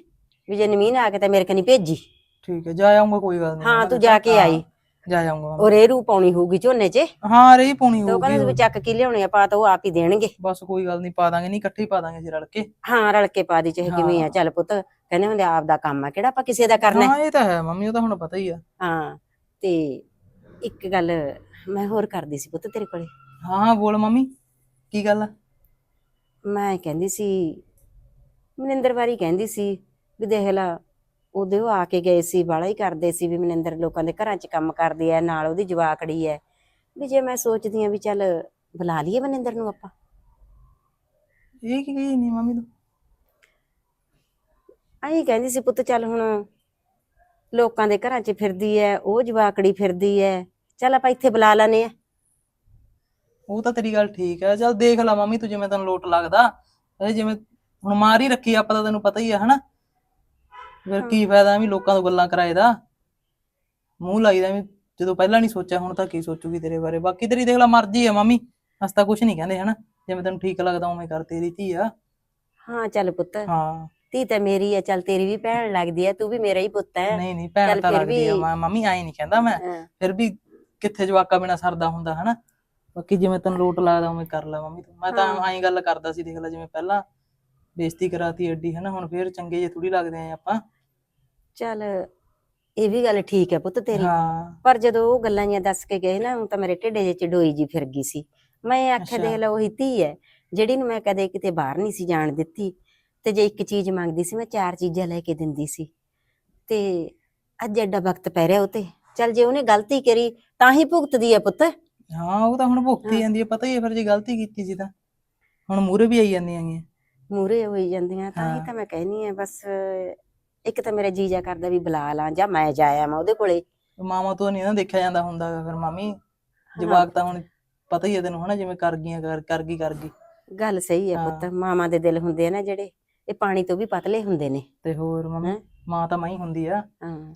ਵੀ ਜੇ ਨਵੀਨ ਆ ਕੇ ਤਾਂ ਮੇਰੇ ਕਨੀ ਭੇਜੀ। ਠੀਕ ਹੈ ਜਾ ਆਉਂਗਾ ਕੋਈ ਗੱਲ ਨਹੀਂ ਹਾਂ ਤੂੰ ਜਾ ਕੇ ਆਈ। ਜਾ ਆਉਂਗਾ ਔਰ ਇਹ ਰੂ ਪਾਉਣੀ ਹੋਊਗੀ ਝੋਨੇ 'ਚ। ਹਾਂ ਰਹੀ ਪੂਣੀ ਤੇ ਉਹ ਕਹਿੰਦੇ ਵੀ ਚੱਕ ਕੀ ਲਿਆਉਣੇ ਆ ਪਾ ਤਾਂ ਉਹ ਆਪ ਹੀ ਦੇਣਗੇ। ਬਸ ਕੋਈ ਗੱਲ ਨਹੀਂ ਪਾ ਦਾਂਗੇ ਨਹੀਂ ਇਕੱਠੇ ਹੀ ਪਾ ਦਾਂਗੇ ਅਸੀਂ ਰਲ ਕੇ। ਹਾਂ ਰਲ ਕੇ ਪਾ ਦੀ ਚਾਹੇ ਕਿਵੇਂ ਆ। ਚੱਲ ਪੁੱਤ ਕਹਿੰਦੇ ਹੁੰਦੇ ਆਪ ਦਾ ਕੰਮ ਆ ਕਿਹੜਾ ਆਪਾਂ ਕਿਸੇ ਦਾ ਕਰਨਾ ਹੈ? ਹਾਂ ਇਹ ਤਾਂ ਹੈ ਮੰਮੀ ਉਹ ਤਾਂ ਹੁਣ ਪਤਾ ਹੀ ਆ। ਹਾਂ ਤੇ ਇੱਕ ਗੱਲ ਮੈਂ ਹੋਰ ਕਰਦੀ ਸੀ ਪੁੱਤ ਤੇਰੇ ਕੋਲੇ। ਹਾਂ ਹਾਂ ਬੋਲ ਮੰਮੀ ਕੀ ਗੱਲ ਆ? ਮੈਂ ਕਹਿੰਦੀ ਸੀ ਮਨਿੰਦਰ ਵਾਰੀ ਕਹਿੰਦੀ ਸੀ ਵੀ ਦੇਖ ਲਾ ਉਹਦੇ ਉਹ ਆ ਕੇ ਗਏ ਸੀ ਬਾਲਾ ਹੀ ਕਰਦੇ ਸੀ ਵੀ ਮਨਿੰਦਰ ਲੋਕਾਂ ਦੇ ਘਰਾਂ 'ਚ ਕੰਮ ਕਰਦੀ ਐ ਨਾਲ ਉਹਦੀ ਜਵਾਕੜੀ ਐ। ਵੀ ਜੇ ਮੈਂ ਸੋਚਦੀ ਆ ਵੀ ਚੱਲ ਬੁਲਾ ਲਈਏ ਮਨਿੰਦਰ ਨੂੰ ਆਪਾਂ। ਇਹ ਕੀ ਕਹੀ ਨਹੀਂ ਮੰਮੀ ਤੂੰ? ਆਈ ਕਹਿੰਦੀ ਸੀ ਪੁੱਤ ਚੱਲ ਹੁਣ ਲੋਕਾਂ ਦੇ ਘਰਾਂ 'ਚ ਫਿਰਦੀ ਐ ਉਹ ਜਵਾਕੜੀ ਫਿਰਦੀ ਐ ਚੱਲ ਆਪਾਂ ਇੱਥੇ ਬੁਲਾ ਲੈਨੇ ਆ। ਉਹ ਤਾਂ ਤੇਰੀ ਗੱਲ ਠੀਕ ਹੈ ਚੱਲ ਦੇਖ ਲੈ ਮੰਮੀ ਤੂੰ ਜਿਵੇਂ ਤੈਨੂੰ ਲੋਟ ਲੱਗਦਾ ਜਿਵੇਂ ਹੁਣ ਮਾਰ ਹੀ ਰੱਖੀ ਆਪਾਂ ਤਾਂ ਤੈਨੂੰ ਪਤਾ ਹੀ ਆ ਹਨਾ? ਫਿਰ ਕੀ ਫਾਇਦਾ ਵੀ ਲੋਕਾਂ ਤੋਂ ਗੱਲਾਂ ਕਰਾਏ ਦਾ? ਮੂੰਹ ਲਾਈਦਾ ਵੀ ਜਦੋਂ ਪਹਿਲਾਂ ਨਹੀਂ ਸੋਚਿਆ ਹੁਣ ਤਾਂ ਕੀ ਸੋਚੂਗੀ ਤੇਰੇ ਬਾਰੇ? ਬਾਕੀ ਤੇਰੀ ਦੇਖ ਲੈ ਮਰਜ਼ੀ ਆ ਮੰਮੀ ਅਸ ਤਾਂ ਕੁਝ ਨਹੀਂ ਕਹਿੰਦੇ ਹਨਾ? ਜਿਵੇਂ ਤੈਨੂੰ ਠੀਕ ਲੱਗਦਾ ਉਵੇਂ ਕਰ ਤੇਰੀ ਧੀ ਆ। ਹਾਂ ਚੱਲ ਪੁੱਤ। ਹਾਂ। ਧੀ ਤਾਂ ਮੇਰੀ ਐ ਚੱਲ ਤੇਰੀ ਵੀ ਭੈਣ ਲੱਗਦੀ ਐ ਤੂੰ ਵੀ ਮੇਰਾ ਹੀ ਪੁੱਤ ਐ ਨਹੀਂ ਨਹੀਂ ਭੈਣ ਤਾਂ ਲੱਗਦੀ ਆ ਮੈਂ- ਮੰਮੀ ਆਈ ਨਹੀਂ ਕਹਿੰਦਾ ਮੈਂ। ਹਾਂ। ਫਿਰ ਵੀ ਕਿੱਥੇ ਜਵਾਕਾ ਬਿਨਾ ਸਰਦਾ ਹੁੰਦਾ ਹਨਾ? ਬਾਕੀ ਜਿਵੇਂ ਤੈਨੂੰ ਲੋਟ ਲੱਗਦਾ ਉਵੇਂ ਕਰ ਲੈ ਮੰਮੀ ਮੈਂ ਤਾਂ ਹਾਂ। ਐਂ ਗੱਲ ਕਰਦਾ ਸੀ ਦੇਖ ਲੈ ਜਿਵੇਂ ਪਹਿਲਾਂ ਬੇਇੱਜ਼ਤੀ ਕਰਾਤੀ ਐਡੀ ਹਨਾ? ਹੁਣ ਫੇਰ ਚੰਗੇ ਜੇ ਥੋੜੀ ਲੱਗਦੇ ਆ ਆਪਾਂ। ਚੱਲ ਇਹ ਵੀ ਗੱਲ ਠੀਕ ਹੈ ਪੁੱਤ ਤੇਰੀ। ਹਾਂ। ਪਰ ਜਦੋਂ ਉਹ ਗੱਲਾਂ ਜਿਹੀਆਂ ਦੱਸ ਕੇ ਗਏ ਨਾ ਉਹ ਤਾਂ ਮੇਰੇ ਢਿੱਡੇ ਚ ਡੋਈ ਜੀ ਫਿਰ ਗਈ ਸੀ। ਮੈਂ ਆਖਿਆ ਅੱਛਾ। ਦੇਖ ਲਾ ਉਹੀ ਧੀ ਹੈ ਜਿਹੜੀ ਨੂੰ ਮੈਂ ਕਦੇ ਕਿਤੇ ਬਾਹਰ ਨਹੀਂ ਸੀ ਜਾਣ ਦਿੱਤੀ। ਤੇ ਜੇ ਇੱਕ ਚੀਜ਼ ਮੰਗਦੀ ਸੀ ਮੈਂ ਚਾਰ ਚੀਜ਼ਾਂ ਲੈ ਕੇ ਦਿੰਦੀ ਸੀ। ਤੇ ਅੱਜ ਐਡਾ ਵਕਤ ਪੈ ਰਿਹਾ ਉਹ ਤੇ ਚੱਲ ਜੇ ਉਹਨੇ ਗਲਤੀ ਕਰੀ ਤਾਂ ਹੀ ਭੁਗਤਦੀ ਹੈ ਪੁੱਤ। ਹਾਂ ਉਹ ਤਾਂ ਹੁਣ ਭੁਗਤੀ ਹਾਂ। ਜਾਂਦੀ ਹੈ ਪਤਾ ਹੀ ਹੈ ਫਿਰ ਜੇ ਗਲਤੀ ਕੀਤੀ ਸੀ ਤਾਂ। ਹੁਣ ਮੂਰੇ ਵੀ ਆਈ ਜਾਂਦੀਆਂ ਗੀਆਂ ਮੂਰੇ ਹੋਈ ਜਾਂਦੀਆਂ ਤਾਂ ਹੀ। ਤਾਂ ਮੈਂ ਕਹਿਨੀ ਆ ਬਸ ਇੱਕ ਤਾਂ ਮੇਰਾ ਜੀਜਾ ਕਰਦਾ ਵੀ ਬੁਲਾ ਲਾਂ ਜਾਂ ਮੈਂ ਜਾਇਆ ਮੈਂ ਉਹਦੇ ਕੋਲੇ। ਮਾਮਾ ਤੋਂ ਨਹੀਂ ਨਾ ਦੇਖਿਆ ਜਾਂਦਾ ਹੁੰਦਾ ਗਾ ਫਿਰ ਮਾਮੀ। ਜਵਾਕ ਤਾਂ ਹੁਣ ਪਤਾ ਹੀ ਹੈ ਤੈਨੂੰ ਹਨਾ ਜਿਵੇਂ ਕਰ ਗਈਆਂ ਕਰ ਕਰ ਗਈ ਕਰ ਗਈ। ਗੱਲ ਸਹੀ ਹੈ। ਪੁੱਤ। ਮਾਵਾਂ ਦੇ ਦਿਲ ਹੁੰਦੇ ਆ ਨਾ ਜਿਹੜੇ ਇਹ ਪਾਣੀ ਤੋਂ ਵੀ ਪਤਲੇ ਹੁੰਦੇ ਨੇ। ਤੇ ਹੋਰ ਮੰਮੀ? ਮਾਂ ਤਾਂ ਮਾਂ ਹੀ ਹੁੰਦੀ ਆ।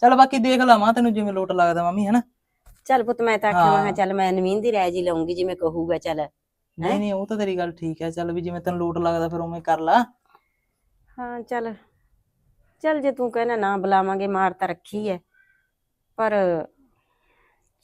ਚੱਲ ਬਾਕੀ ਦੇਖ ਲਾ ਮਾਂ ਤੈਨੂੰ ਜਿਵੇਂ ਲੋਟ ਲੱਗਦਾ ਮੰਮੀ ਹਨਾ? ਚੱਲ ਪੁੱਤ ਮੈਂ ਤਾਂ ਆਖਿਆ ਮੈਂ। ਚੱਲ ਮੈਂ ਨਵੀਨ ਦੀ ਰਾਏ ਜੀ ਲਊਂਗੀ ਜਿਵੇਂ ਕਹੂਗਾ ਚੱਲ। ਨਹੀਂ ਨਹੀਂ ਉਹ ਤਾਂ ਤੇਰੀ ਗੱਲ ਠੀਕ ਹੈ ਚੱਲ ਵੀ ਜਿਵੇਂ ਤੈਨੂੰ ਲੋਟ ਲੱਗਦਾ ਫਿਰ ਉਵੇਂ ਕਰ ਲਾ। ਹਾਂ ਚੱਲ। ਚੱਲ ਜੇ ਤੂੰ ਕਹਿੰਦਾ ਨਾ ਬੁਲਾਵਾਂਗੇ ਮਾਰ ਤਾਂ ਰੱਖੀ ਐ। ਪਰ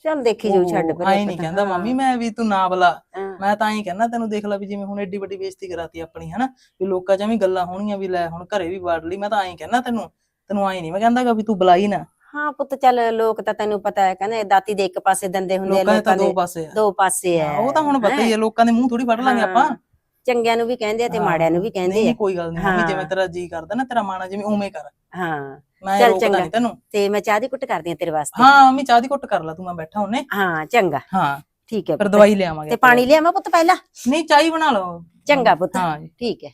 ਚੱਲ ਦੇਖੀ ਜਾਊ ਛੱਡ ਪਰੇ ਆਈ ਨਹੀਂ ਕਹਿੰਦਾ ਮੰਮੀ ਮੈਂ ਵੀ ਤੂੰ ਨਾ ਬੁਲਾ। ਮੈਂ ਤਾਂ ਹੀ ਕਹਿੰਦਾ ਤੈਨੂੰ ਦੇਖ ਲੈ ਵੀ ਜਿਵੇਂ ਹੁਣ ਏਡੀ ਵੱਡੀ ਬੇਇੱਜ਼ਤੀ ਕਰਾਤੀ ਆਪਣੀ ਹਨਾ? ਵੀ ਲੋਕਾਂ 'ਚ ਵੀ ਗੱਲਾਂ ਹੋਣੀਆਂ ਵੀ ਲੈ ਹੁਣ ਘਰੇ ਵੀ ਵੜ ਲਈ। ਮੈਂ ਤਾਂ ਆਈ ਕਹਿੰਦਾ ਤੈਨੂੰ ਤੈਨੂੰ ਆਈ ਨਹੀਂ ਮੈਂ ਕਹਿੰਦਾਗਾ ਵੀ ਤੂੰ ਬੁਲਾਈ ਨਾ। ਹਾਂ ਪੁੱਤ ਚੱਲ ਲੋਕ ਤਾਂ ਤੈਨੂੰ ਪਤਾ ਹੈ ਕਹਿੰਦੇ ਦਾਤੀ ਦੇ ਇੱਕ ਪਾਸੇ ਦੰਦੇ ਹੁੰਦੇ ਆ ਲੋਕਾਂ ਦੇ ਤਾਂ ਦੋ ਪਾਸੇ ਆ। ਦੋ ਪਾਸੇ ਹਾਂ, ਉਹ ਤਾਂ ਹੁਣ ਪਤਾ ਹੀ ਹੈ? ਲੋਕਾਂ ਦੇ ਮੂੰਹ ਥੋੜੀ ਫੜ ਲਾਂਗੇ ਆਪਾਂ। ਚੰਗਿਆਂ ਨੂੰ ਵੀ ਕਹਿੰਦੇ ਆ ਤੇ ਹਾਂ, ਮਾੜਿਆਂ ਨੂੰ ਵੀ ਨਹੀਂ ਕਹਿੰਦੇ ਨਹੀਂ ਆ। ਕੋਈ ਗੱਲ ਨਹੀਂ ਮੰਮੀ ਹਾਂ। ਜਿਵੇਂ ਤੇਰਾ ਜੀ ਕਰਦਾ ਨਾ ਤੇਰਾ ਮਾਣਾ ਜਿਵੇਂ ਉਵੇਂ ਕਰ। ਹਾਂ। ਮੈਂ ਚੱਲ ਰੋਕਦਾ ਚੰਗਾ। ਨਹੀਂ ਤੈਨੂੰ। ਤੇ ਮੈਂ ਚਾਹ ਦੀ ਕੁੱਟ ਕਰਦੀ ਆ ਤੇਰੇ ਵਾਸਤੇ। ਹਾਂ ਮੰਮੀ ਚਾਹ ਦੀ ਘੁੱਟ ਕਰ ਲੈ ਤੂੰ ਮੈਂ ਬੈਠਾ ਹੁੰਨੇ ਹਾਂ ਚੰਗਾ। ਹਾਂ। ਠੀਕ ਹੈ ਫਿਰ ਪੁੱਤ। ਦਵਾਈ ਲਿਆਵਾਂਗੇ ਤੇ। ਪਾਣੀ ਲਿਆਵਾਂ ਪੁੱਤ ਪਹਿਲਾਂ? ਨਹੀਂ ਚਾਹ ਹੀ ਬਣਾ ਲਓ। ਚੰਗਾ ਪੁੱਤ। ਹਾਂ ਜੀ। ਠੀਕ ਹੈ।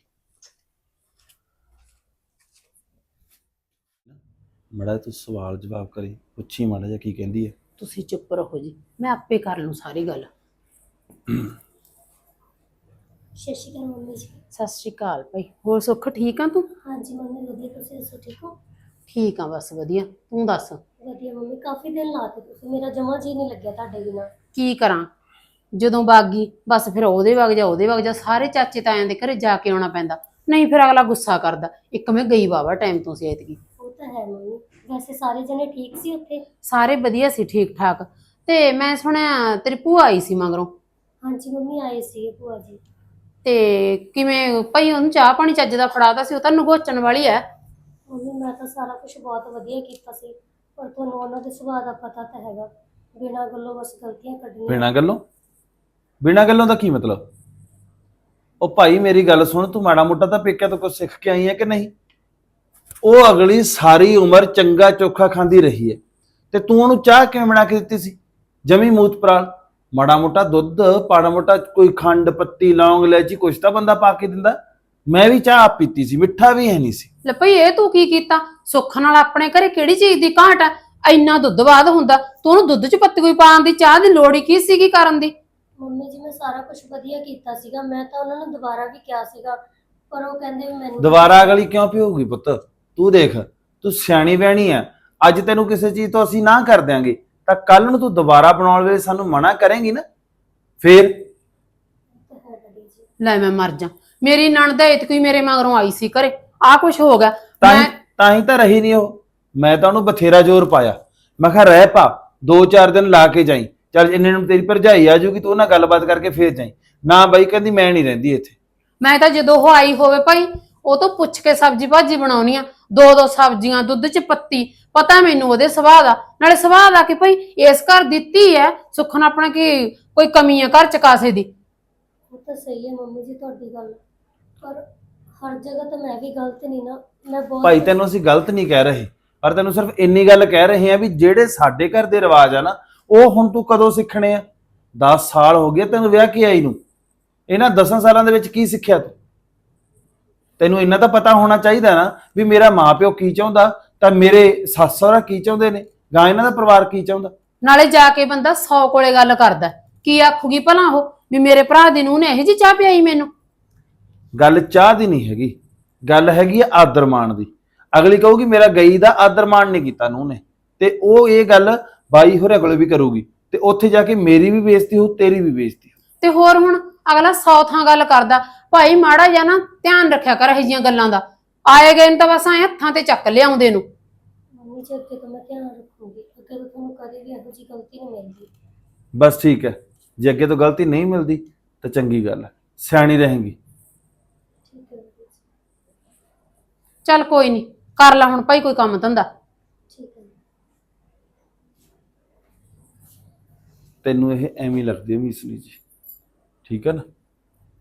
ਮੜਾ ਤੂੰ ਸਵਾਲ ਜਵਾਬ ਕਰੀ ਪੁੱਛੀ ਮਾੜਾ ਜਿਹਾ ਕੀ ਕਹਿੰਦੀ ਹੈ ਤੁਸੀਂ ਚੁੱਪ ਰਹੋ ਜੀ ਮੈਂ ਆਪੇ ਕਰ ਲੂੰ ਸਾਰੀ ਗੱਲ। ਸਤਿ ਸ਼੍ਰੀ ਅਕਾਲ ਮੰਮੀ ਜੀ। ਸਤਿ ਸ਼੍ਰੀ ਅਕਾਲ ਭਾਈ ਹੋਰ ਸੁੱਖ ਠੀਕ ਆ ਤੂੰ? ਹਾਂਜੀ ਮੰਮੀ ਵਧੀਆ ਤੁਸੀਂ ਦੱਸੋ ਠੀਕ ਹੋ? ਠੀਕ ਆ ਬਸ ਵਧੀਆ ਤੂੰ ਦੱਸ। ਵਧੀਆ ਮੰਮੀ ਕਾਫੀ ਦਿਨ ਲਾਤੇ ਤੁਸੀਂ ਮੇਰਾ ਜਮਾ ਜੀ ਨਹੀਂ ਲੱਗਿਆ ਤੁਹਾਡੇ ਬਿਨਾ। ਕੀ ਕਰਾਂ? ਜਦੋਂ ਬਾਗੀ ਬਸ ਫਿਰ ਉਹਦੇ ਵਗ ਜਾ ਉਹਦੇ ਵਗ ਜਾ ਸਾਰੇ ਚਾਚੇ ਤਾਇਆਂ ਦੇ ਘਰੇ ਜਾ ਕੇ ਆਉਣਾ ਪੈਂਦਾ। ਨਹੀਂ ਫਿਰ ਅਗਲਾ ਗੁੱਸਾ ਕਰਦਾ ਇੱਕ ਮੈਂ ਗਈ ਵਾਵਾ ਟਾਈਮ ਤੋਂ ਸੀ ਐਤਕੀ। ਉਹ ਤਾਂ ਹੈ ਮੰਮੀ ਵੈਸੇ ਸਾਰੇ ਜਣੇ ਠੀਕ ਸੀ ਉੱਥੇ? ਸਾਰੇ ਵਧੀਆ ਸੀ ਠੀਕ ਠਾਕ। ਤੇ ਮੈਂ ਸੁਣਿਆ ਤੇਰੀ ਭੂਆ ਆਈ ਸੀ ਮਗਰੋਂ? ਹਾਂਜੀ ਮੰਮੀ ਆਏ ਸੀ ਭੂਆ ਜੀ। ਤੇ ਕਿਵੇਂ ਭਾਈ ਉਹਨੂੰ ਚਾਹ ਪਾਣੀ ਚੱਜ ਦਾ ਫੜਾਤਾ ਸੀ ਉਹ ਤਾਂ ਨਗੋਚਣ ਵਾਲੀ ਐ। ਮੰਮੀ ਮੈਂ ਤਾਂ ਸਾਰਾ ਕੁਝ ਬਹੁਤ ਵਧੀਆ ਕੀਤਾ ਸੀ ਪਰ ਤੁਹਾਨੂੰ ਉਹਨਾਂ ਦੇ ਸੁਭਾਅ ਦਾ ਪਤਾ ਤਾਂ ਹੈਗਾ। ਬਿਨਾਂ ਗੱਲੋਂ ਬਸ ਗਲਤੀਆਂ ਕੱਢਣੀਆਂ। ਬਿਨਾਂ ਗੱਲੋਂ? ਬਿਨਾਂ ਗੱਲੋਂ ਦਾ ਕੀ ਮਤਲਬ? ਉਹ ਭਾਈ ਮੇਰੀ ਗੱਲ ਸੁਣ ਤੂੰ ਮਾੜਾ ਮੋਟਾ ਤਾਂ ਪੇਕਿਆਂ ਤੋਂ ਕੁਝ ਸਿੱਖ ਕੇ ਆਈ ਹੈ ਕਿ ਨਹੀਂ? ਉਹ ਅਗਲੀ ਸਾਰੀ ਉਮਰ ਚੰਗਾ ਚੋਖਾ ਖਾਂਦੀ ਰਹੀ ਹੈ। ਤੇ ਤੂੰ ਉਹਨੂੰ ਚਾਹ ਕਿਵੇਂ ਬਣਾ ਕੇ ਦਿੱਤੀ ਸੀ? ਜਮੀ ਮੂਤ ਪਰਾਲ। ਮਾੜਾ ਮੋਟਾ ਦੁੱਧ ਮਾੜਾ ਮੋਟਾ ਕੋਈ ਖੰਡ ਪੱਤੀ ਲੌਂਗ ਇਲਾਇਚੀ ਕੁਛ ਤਾਂ ਬੰਦਾ ਪਾ ਕੇ ਦਿੰਦਾ। ਮੈਂ ਵੀ ਚਾਹ ਆਪ ਪੀਤੀ ਸੀ ਮਿੱਠਾ ਵੀ ਹੈ ਨਹੀਂ ਸੀ। ਲੈ ਭਈ ਇਹ ਤੂੰ ਕੀ ਕੀਤਾ? ਸੁੱਖ ਨਾਲ ਆਪਣੇ ਘਰੇ ਕਿਹੜੀ ਚੀਜ਼ ਦੀ ਘਾਟ ਆ? ਇੰਨਾ ਦੁੱਧ ਬਾਦ ਹੁੰਦਾ। ਤੂੰ ਉਹਨੂੰ ਦੁੱਧ ਚ ਪੱਤੀ ਕੋਈ ਪਾਉਣ ਦੀ ਚਾਹ ਦੀ ਲੋੜ ਹੀ ਕੀ ਸੀਗੀ ਕਰਨ ਦੀ? ਮੰਮੀ ਜੀ ਮੈਂ ਸਾਰਾ ਕੁਝ ਵਧੀਆ ਕੀਤਾ ਸੀਗਾ। ਮੈਂ ਤਾਂ ਉਹਨਾਂ ਨੂੰ ਦੁਬਾਰਾ ਵੀ ਕਿਹਾ ਸੀਗਾ। ਪਰ ਉਹ ਕਹਿੰਦੇ ਵੀ ਮੈਨੂੰ ਦੁਬਾਰਾ ਅਗਲੀ ਕਿਉਂ ਪੀਊਗੀ ਪੁੱਤ? ਤੂੰ ਦੇਖ ਤੂੰ ਸਿਆਣੀ ਬਹਿਣੀ ਆ ਅੱਜ ਤੈਨੂੰ ਕਿਸੇ ਚੀਜ਼ ਤੋਂ ਅਸੀਂ ਨਾ ਕਰ ਦਿਆਂਗੇ ਤਾਂ ਕੱਲ ਨੂੰ ਤੂੰ ਦੁਬਾਰਾ ਬਣਾਉਣ ਵੇਲੇ ਸਾਨੂੰ ਮਨਾ ਕਰੇਂਗੀ ਨਾ। ਫੇਰ? ਲੈ ਮੈਂ ਮਰ ਜਾ। ਮੇਰੀ ਨਣਦ ਇਤਕੀ ਮੇਰੇ ਮਗਰੋਂ ਆਈ ਸੀ ਘਰੇ। ਆ ਕੁਛ ਹੋ ਗਿਆ। ਤਾਂ ਹੀ ਮੈਂ ਤਾਂ ਹੀ ਤਾਂ ਰਹੀ ਨਹੀਂ ਉਹ। ਮੈਂ ਤਾਂ ਉਹਨੂੰ ਬਥੇਰਾ ਜ਼ੋਰ ਪਾਇਆ। ਮੈਂ ਕਿਹਾ ਰਹਿ ਪਾ ਦੋ ਚਾਰ ਦਿਨ ਲਾ ਕੇ ਜਾਈ। ਚੱਲ ਇੰਨੇ ਨੂੰ ਤੇਰੀ ਭਰਜਾਈ ਆ ਜੂਗੀ ਤੂੰ ਉਹਨਾਂ ਗੱਲਬਾਤ ਕਰਕੇ ਫੇਰ ਜਾਈ। ਨਾ ਬਾਈ ਕਹਿੰਦੀ ਮੈਂ ਨਹੀਂ ਰਹਿੰਦੀ ਇੱਥੇ। ਮੈਂ ਤਾਂ ਜਦੋਂ ਉਹ ਆਈ ਹੋਵੇ ਭਾਈ ਉਹ ਤੋਂ ਪੁੱਛ ਕੇ ਸਬਜ਼ੀ ਭਾਜੀ ਬਣਾਉਣੀ ਆ। ਦੋ ਦੋ ਸਬਜ਼ੀਆਂ ਦੁੱਧ ਚ ਪੱਤੀ ਪਤਾ ਮੈਨੂੰ ਉਹਦੇ ਸੁਭਾਅ ਦਾ। ਨਾਲੇ ਸੁਭਾਅ ਦਾ ਕਿ ਭਾਈ ਇਸ ਘਰ ਦਿੱਤੀ ਐ ਸੁੱਖਣ ਆਪਣਾ ਕੀ ਕੋਈ ਕਮੀ ਆ ਘਰ ਚ ਕਾਸੇ ਦੀ? ਉਹ ਤਾਂ ਸਹੀ ਹੈ ਮੰਮੀ ਜੀ ਤੁਹਾਡੀ ਗੱਲ। ਪਰ ਹਰ ਜਗ੍ਹਾ ਤਾਂ ਮੈਂ ਵੀ ਗਲਤ ਨਹੀਂ ਨਾ। ਮੈਂ ਬਹੁਤ ਭਾਈ ਤੈਨੂੰ ਅਸੀਂ ਗਲਤ ਨਹੀਂ ਕਹਿ ਰਹੇ ਪਰ ਤੈਨੂੰ ਸਿਰਫ ਇੰਨੀ ਗੱਲ ਕਹਿ ਰਹੇ ਆ ਵੀ ਜਿਹੜੇ ਸਾਡੇ ਘਰ ਦੇ ਰਿਵਾਜ ਆ ਨਾ ਉਹ ਹੁਣ ਤੂੰ ਕਦੋਂ ਸਿੱਖਣੇ ਆ? 10 ਸਾਲ ਹੋ ਗਏ ਤੈਨੂੰ ਵਿਆਹ ਕੇ ਆਈ ਨੂੰ। ਇਹਨਾਂ 10 ਸਾਲਾਂ ਦੇ ਵਿੱਚ ਕੀ ਸਿੱਖਿਆ ਤੂੰ? ਤੈਨੂੰ ਇੰਨਾ ਤਾਂ ਪਤਾ ਹੋਣਾ ਚਾਹੀਦਾ ਨਾ ਵੀ ਮੇਰਾ ਮਾਪਿਓ ਕੀ ਚਾਹੁੰਦਾ ਤਾਂ ਮੇਰੇ ਸੱਸ ਸਹੁਰਾ ਕੀ ਚਾਹੁੰਦੇ ਨੇ ਗਾਂ ਇਹਨਾਂ ਦਾ ਪਰਿਵਾਰ ਕੀ ਚਾਹੁੰਦਾ? ਨਾਲੇ ਜਾ ਕੇ ਬੰਦਾ 100 ਕੋਲੇ ਗੱਲ ਕਰਦਾ ਕੀ ਆਖੂਗੀ ਭਲਾ ਉਹ ਵੀ ਮੇਰੇ ਭਰਾ ਦੀ ਨੂੰ ਨੇ ਇਹ ਜੀ ਚਾਹ ਪਿਆਈ ਮੈਨੂੰ? ਗੱਲ ਚਾਹ ਦੀ ਨਹੀਂ ਹੈਗੀ ਗੱਲ ਹੈਗੀ ਆ ਆਦਰ ਮਾਣ ਦੀ। ਅਗਲੀ ਕਹੂਗੀ ਮੇਰਾ ਗਈ ਦਾ ਆਦਰ ਮਾਣ ਨਹੀਂ ਕੀਤਾ ਨੂੰ ਨੇ। ਤੇ ਉਹ ਇਹ ਗੱਲ ਬਾਈ ਹੋਰਾਂ ਕੋਲੇ ਵੀ ਕਰੂਗੀ ਤੇ ਉੱਥੇ ਜਾ ਕੇ ਮੇਰੀ ਵੀ ਬੇਇੱਜ਼ਤੀ ਹੋ ਤੇਰੀ ਵੀ ਬੇਇੱਜ਼ਤੀ ਹੋਊ। ਤੇ ਹੋਰ ਹੁਣ ਅਗਲਾ 100 ਥਾਂ ਗੱਲ ਕਰਦਾ ਭਾਈ ਮਾੜਾ ਜਿਹਾ ਨਾ ਧਿਆਨ ਰੱਖਿਆ ਕਰ ਇਹ ਜੀਆਂ ਗੱਲਾਂ ਦਾ। ਆਏ ਗਏ ਨੂੰ ਤਾਂ ਬਸ ਐ ਹੱਥਾਂ ਤੇ ਚੱਕ ਲਿਆਉਂਦੇ ਨੂੰ। ਮੰਮੀ ਜੀ ਅੱਗੇ ਤੋਂ ਮੈਂ ਧਿਆਨ ਰੱਖੂੰਗੀ। ਅੱਗੇ ਤੋਂ ਤੁਹਾਨੂੰ ਕਦੇ ਵੀ ਇਹੋ ਜਿਹੀ ਗਲਤੀ ਨਹੀਂ ਮਿਲਦੀ। ਬਸ ਠੀਕ ਹੈ। ਜੇ ਅੱਗੇ ਤੋਂ ਗਲਤੀ ਨਹੀਂ ਮਿਲਦੀ ਤਾਂ ਚੰਗੀ ਗੱਲ ਹੈ। ਸਿਆਣੀ ਰਹੇਗੀ। ਠੀਕ ਹੈ ਮੰਮੀ ਜੀ। ਚੱਲ ਕੋਈ ਨਹੀਂ ਕਰ ਲੈ ਹੁਣ ਭਾਈ ਕੋਈ ਕੰਮ ਧੰਦਾ। ਠੀਕ ਹੈ ਤੈਨੂੰ ਇਹ ਐਵੇਂ ਹੀ ਲੱਗਦੀ ਹੈ ਮੀਸਲੀ ਜੀ। ਠੀਕ ਹੈ ਨਾ?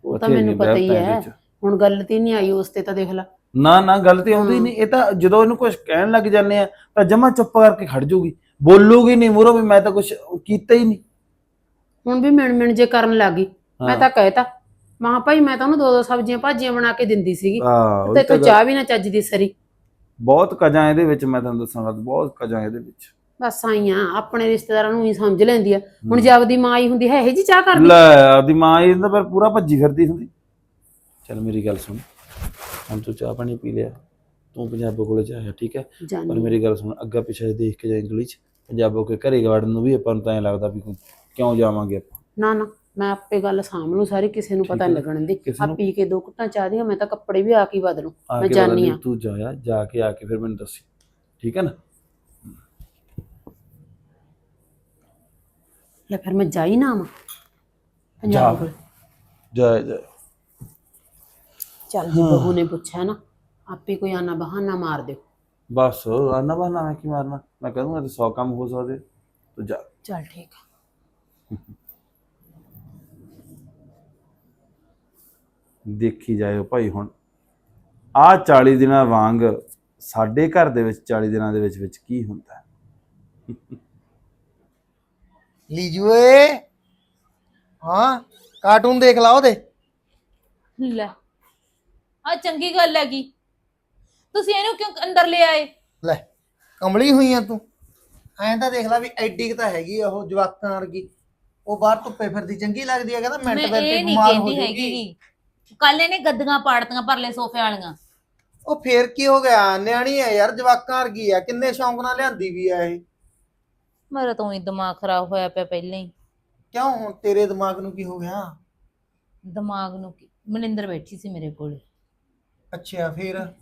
ਉਹ ਤਾਂ ਮੈਨੂੰ ਪਤਾ ਹੀ ਹੈ। ਹੁਣ ਗੱਲ ਤੇ ਨਹੀਂ ਆਈ ਉਸ ਤੇ ਤਾਂ ਦੇਖ ਲੈ। ਨਾ ਨਾ ਗੱਲ ਤੇ ਆਉਂਦੀ ਨਹੀਂ। ਇਹ ਤਾਂ ਜਦੋਂ ਇਹਨੂੰ ਕੁਝ ਕਹਿਣ ਲੱਗ ਜਾਂਦੇ ਆ ਤਾਂ ਜਮਾ ਚੁੱਪ ਕਰਕੇ ਖੜ ਜਾਊਗੀ ਬੋਲੂਗੀ ਨਹੀਂ ਮੂਹਰੋਂ ਵੀ ਮੈਂ ਤਾਂ ਕੁਝ ਕੀਤਾ ਹੀ ਨਹੀਂ। ਹੁਣ ਵੀ ਮਿਣ ਮਿਣ ਜੇ ਕਰਨ ਲੱਗੀ ਮੈਂ ਹਾਂ। ਤਾਂ ਕਹਿਤਾ ਮਾਂ ਭਾਈ ਮੈਂ ਤਾਂ ਉਹਨੂੰ ਦੋ ਦੋ ਸਬਜ਼ੀਆਂ ਭਾਜੀਆਂ ਬਣਾ ਕੇ ਦਿੰਦੀ ਸੀਗੀ। ਤੇ ਤਾਂ ਚਾਹ ਵੀ ਨਾ ਚੱਜ ਦੀ ਸਰੀ। ਬਹੁਤ ਕਜਾਂ ਇਹਦੇ ਵਿੱਚ ਮੈਂ ਤੁਹਾਨੂੰ ਦੱਸਾਂਗਾ ਬਹੁਤ ਕਜਾਂ ਇਹਦੇ ਵਿੱਚ। ਬਸ ਆਈਆਂ ਆਪਣੇ ਰਿਸ਼ਤੇਦਾਰਾਂ ਨੂੰ ਹੀ ਸਮਝ ਲੈਂਦੀ ਆ। ਹੁਣ ਜੇ ਆਪਦੀ ਮਾਂ ਆਈ ਹੁੰਦੀ ਹੈ ਇਹ ਜੀ ਚਾਹ ਕਰਦੀ ਲੈ ਆਪਦੀ ਮਾਂ ਇਹ ਤਾਂ ਫਿਰ ਪੂਰਾ ਭੱਜੀ ਫਿਰਦੀ ਹੁੰਦੀ। ਚੱਲ ਮੇਰੀ ਗੱਲ ਸੁਣ ਹੁਣ ਤੂੰ ਚਾਹ ਪਾਣੀ ਪੀ ਲਿਆ ਤੂੰ ਪੰਜਾਬੋ ਕੋਲੇ ਜਾਇਆ ਠੀਕ ਹੈ? ਪਰ ਮੇਰੀ ਗੱਲ ਸੁਣ ਅੱਗਾ ਪਿੱਛੇ ਦੇਖ ਕੇ ਜਾਈਂ ਗਲੀ ਚ ਪੰਜਾਬੋ ਕੇ ਘਰੇ ਗਾੜਨ ਨੂੰ ਵੀ ਆਪਾਂ ਨੂੰ ਤਾਂ ਐਂ ਲੱਗਦਾ ਵੀ ਕਿਉਂ ਜਾਵਾਂਗੇ ਆਪਾਂ? ਨਾ ਨਾ ਮੈਂ ਆਪੇ ਗੱਲ ਸਾਂਭ ਲੂ ਸਾਰੀ ਕਿਸੇ ਨੂੰ ਪਤਾ ਨਹੀਂ। ਲੱਗਣ ਦੀ ਕਿਸੇ ਆ ਨੂੰ- ਪੀ ਕੇ ਦੋ ਘੁੱਟਾਂ ਚਾਹ ਦੀਆਂ ਮੈਂ ਤਾਂ ਕੱਪੜੇ ਵੀ ਆ ਕੇ ਹੀ ਬਦਲੂ ਆ ਮੈਂ ਕੇ ਪਤਾ ਜਾਨੀ ਨਹੀਂ ਆ। ਤੂੰ ਜਾਇਆ ਜਾ ਕੇ ਆ ਕੇ ਫਿਰ ਮੈਨੂੰ ਦੱਸੀ ਠੀਕ ਹੈ ਨਾ? ਲੈ ਫਿਰ ਮੈਂ ਜਾਈ ਨਾ ਆਵਾਂ। ਜਾ। ਪੰਜਾਬ ਕੋਲ। ਜਾ ਜਾ। ਚੱਲ ਜੀ ਬਹੂ ਨੇ ਪੁੱਛਿਆ ਨਾ ਆਪੇ ਕੋਈ ਆਨਾ ਬਹਾਨਾ ਮਾਰ ਦਿਓ। ਬਸ ਆਨਾ ਬਹਾਨਾ ਮੈਂ ਕੀ ਮਾਰਨਾ? ਮੈਂ ਕਹੂੰਗਾ ਤੇ 100 ਕੰਮ ਹੋ ਸਕਦੇ। ਤੂੰ ਜਾ। ਚੱਲ ਠੀਕ ਆ। ਦੇਖੀ ਜਾਇਓ ਭਾਈ ਹੁਣ। ਆ 40 ਦਿਨਾਂ ਵਾਂਗ ਸਾਡੇ ਘਰ ਦੇ ਵਿੱਚ 40 ਦਿਨਾਂ ਦੇ ਵਿੱਚ ਵਿੱਚ ਕੀ ਹੁੰਦਾ? ਹੈ? ਏ ਹਾਂ ਕਾਰਟੂਨ ਦੇਖ ਲਾ ਉਹਦੇ। ਲੈ ਆ ਚੰਗੀ ਗੱਲ ਹੈਗੀ। ਤੁਸੀਂ ਇਹਨੂੰ ਕਿਉਂ ਅੰਦਰ ਲੈ ਆਏ? ਲੈ ਕਮਲੀ ਹੋਈ ਆ ਤੂੰ। ਐਂ ਤਾਂ ਦੇਖ ਲੈ ਵੀ ਐਡੀ ਕੁ ਤਾਂ ਹੈਗੀ ਆ ਉਹ ਜਵਾਕਾਂ ਵਰਗੀ। ਉਹ ਬਾਹਰ ਧੁੱਪੇ ਫਿਰਦੀ ਚੰਗੀ ਲੱਗਦੀ ਆ ਕਹਿੰਦਾ ਮੈਂ ਮਿੰਟ ਇਹ ਨਹੀਂ ਬਿਮਾਰ ਹੋ ਕਹਿੰਦੀ ਹੈਗੀ ਕੱਲ ਇਹਨੇ ਗੱਦੀਆਂ ਪਾੜਤੀਆਂ ਪਰਲੇ ਸੋਫੇ ਵਾਲੀਆਂ। ਉਹ ਫੇਰ ਕੀ ਹੋ ਗਿਆ? ਨਿਆਣੀ ਆ ਯਾਰ ਜਵਾਕਾਂ ਵਰਗੀ ਆ। ਕਿੰਨੇ ਸ਼ੌਂਕ ਨਾਲ ਲਿਆਂਦੀ ਵੀ ਆ ਇਹ। ਮੇਰਾ ਤਾਂ ਹੀ ਦਿਮਾਗ ਖਰਾਬ ਹੋਇਆ ਪਿਆ ਪਹਿਲਾਂ ਹੀ। ਕਿਉਂ? ਹੁਣ ਤੇਰੇ ਦਿਮਾਗ ਨੂੰ ਕੀ ਹੋ ਗਿਆ? ਦਿਮਾਗ ਨੂੰ ਕੀ- ਮਨਿੰਦਰ ਬੈਠੀ ਸੀ ਮੇਰੇ ਕੋਲ। ਅੱਛਾ ਫੇਰ?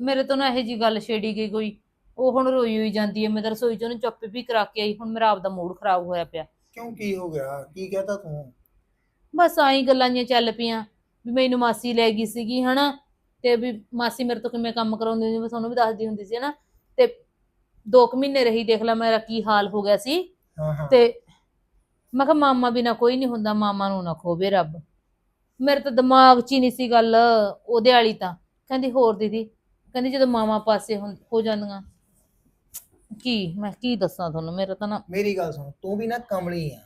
ਮੇਰੇ ਤੋਂ ਨਾ ਇਹ ਜੀ ਗੱਲ ਛੇੜੀ ਗਈ ਕੋਈ। ਉਹ ਹੁਣ ਰੋਈ ਹੋਈ ਜਾਂਦੀ ਹੈ। ਮੈਂ ਤਾਂ ਰਸੋਈ ਚੋਂ ਉਹਨੂੰ ਚੁੱਪ ਵੀ ਕਰਾ ਕੇ ਆਈ। ਹੁਣ ਮੇਰਾ ਆਪਦਾ ਮੂਡ ਖਰਾਬ ਹੋਇਆ ਪਿਆ। ਕਿਉਂ ਕੀ ਹੋ ਗਿਆ? ਕੀ ਕਹਤਾ ਤੂੰ? ਬਸ ਆਈ ਗੱਲਾਂ ਜੀਆਂ ਚੱਲ ਪਈਆਂ। ਵੀ ਮੈਨੂੰ ਮਾਸੀ ਲੈ ਗਈ ਸੀਗੀ ਹਨਾ? ਤੇ ਵੀ ਮਾਸੀ ਮੇਰੇ ਤੋਂ ਕਿਵੇਂ ਕੰਮ ਕਰਾਉਂਦੀ ਹੁੰਦੀ ਮੈਂ ਤੁਹਾਨੂੰ ਵੀ ਦੱਸਦੀ ਹੁੰਦੀ ਸੀ ਹਨਾ? ਤੇ 2 ਮਹੀਨੇ ਰਹੀ ਦੇਖ ਲੈ ਮੇਰਾ ਕੀ ਹਾਲ ਹੋ ਗਿਆ ਸੀ। ਹਾਂ ਹਾਂ। ਤੇ ਮੈਂ ਕਿਹਾ ਮਾਮਾ ਬਿਨਾ ਕੋਈ ਨਹੀਂ ਹੁੰਦਾ ਮਾਮਾ ਨੂੰ ਨਾ ਖੋਵੇ ਰੱਬ। ਮੇਰੇ ਤਾਂ ਦਿਮਾਗ 'ਚ ਹੀ ਨਹੀਂ ਸੀ ਗੱਲ ਉਹਦੇ ਵਾਲੀ ਤਾਂ। ਕਹਿੰਦੀ ਹੋਰ ਦੀਦੀ ਕਹਿੰਦੀ ਜਦੋਂ ਮਾਮਾ ਪਾਸੇ ਹੁੰ- ਹੋ ਜਾਂਦੀਆਂ। ਕੀ ਮੈਂ ਕੀ ਦੱਸਾਂ ਤੁਹਾਨੂੰ ਮੇਰਾ ਤਾਂ ਨਾ ਮੇਰੀ ਗੱਲ ਸੁਣ ਤੂੰ ਵੀ ਨਾ ਕਮਲੀ ਆ।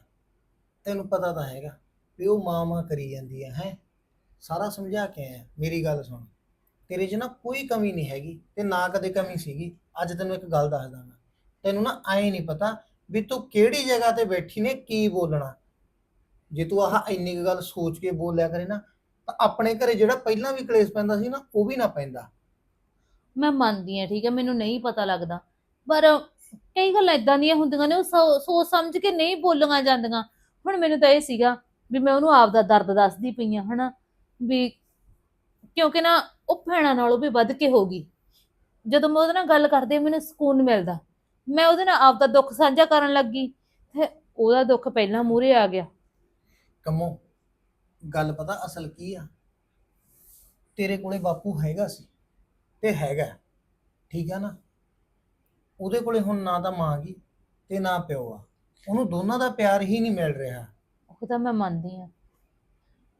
ਤੈਨੂੰ ਪਤਾ ਤਾਂ ਹੈਗਾ ਵੀ ਉਹ ਮਾਂ ਮਾਂ ਕਰੀ ਜਾਂਦੀ ਆ ਹੈ। ਸਾਰਾ ਸਮਝਾ ਕੇ ਆਇਆ ਮੇਰੀ ਗੱਲ ਸੁਣ। ਤੇਰੇ 'ਚ ਨਾ ਕੋਈ ਕਮੀ ਨਹੀਂ ਹੈਗੀ ਤੇ ਨਾ ਕਦੇ ਕਮੀ ਸੀਗੀ। ਅੱਜ ਤੈਨੂੰ ਇੱਕ ਗੱਲ ਦੱਸਦਾ ਮੈਂ। ਤੈਨੂੰ ਨਾ ਐ ਨਹੀਂ ਪਤਾ ਵੀ ਤੂੰ ਕਿਹੜੀ ਜਗ੍ਹਾ ਤੇ ਬੈਠੀ ਨੇ ਕੀ ਬੋਲਣਾ। ਜੇ ਤੂੰ ਆਹ ਇੰਨੀ ਕੁ ਗੱਲ ਸੋਚ ਕੇ ਬੋਲਿਆ ਕਰੇ ਨਾ, ਤਾਂ ਆਪਣੇ ਘਰੇ ਜਿਹੜਾ ਪਹਿਲਾਂ ਵੀ ਕਲੇਸ਼ ਪੈਂਦਾ ਸੀ ਨਾ, ਉਹ ਵੀ ਨਾ ਪੈਂਦਾ। ਮੈਂ ਮੰਨਦੀ ਆ ਠੀਕ ਹੈ, ਮੈਨੂੰ ਨਹੀਂ ਪਤਾ ਲੱਗਦਾ। ਪਰ ਕਈ ਗੱਲਾਂ ਇਦਾਂ ਦੀਆਂ ਹੁੰਦੀਆਂ ਨੇ, ਉਹ ਸੋ- ਸੋਚ ਸਮਝ ਕੇ ਨਹੀਂ ਬੋਲੀਆਂ ਜਾਂਦੀਆਂ। ਹੁਣ ਮੈਨੂੰ ਤਾਂ ਇਹ ਸੀਗਾ ਵੀ ਮੈਂ ਉਹਨੂੰ ਆਪਦਾ ਦਰਦ ਦੱਸਦੀ ਪਈ ਆ ਹਨਾ? ਵੀ ਕਿਉਂਕਿ ਨਾ ਉਹ ਭੈਣਾਂ ਨਾਲੋਂ ਵੀ ਵੱਧ ਕੇ ਹੋਗੀ ਜਦੋਂ ਮੈਂ ਉਹਦੇ ਨਾਲ ਗੱਲ ਕਰਦੀ ਹਾਂ, ਮੈਨੂੰ ਸਕੂਨ ਮਿਲਦਾ। ਮੈਂ ਉਹਦੇ ਨਾਲ ਆਪ ਦਾ ਦੁੱਖ ਸਾਂਝਾ ਕਰਨ ਲੱਗੀ ਤੇ ਉਹਦਾ ਦੁੱਖ ਪਹਿਲਾਂ ਮੂਹਰੇ ਆ ਗਿਆ। ਕੰਮੋ ਗੱਲ ਪਤਾ ਅਸਲ ਕੀ ਆ? ਤੇਰੇ ਕੋਲੇ ਬਾਪੂ ਹੈਗਾ ਸੀ ਤੇ ਹੈਗਾ ਠੀਕ ਆ ਨਾ? ਉਹਦੇ ਕੋਲੇ ਹੁਣ ਨਾ ਤਾਂ ਮਾਂ ਗੀ ਤੇ ਨਾ ਪਿਓ ਆ। ਉਹਨੂੰ ਦੋਨਾਂ ਦਾ ਪਿਆਰ ਹੀ ਨਹੀਂ ਮਿਲ ਰਿਹਾ। ਉਹ ਤਾਂ ਮੈਂ ਮੰਨਦੀ ਆ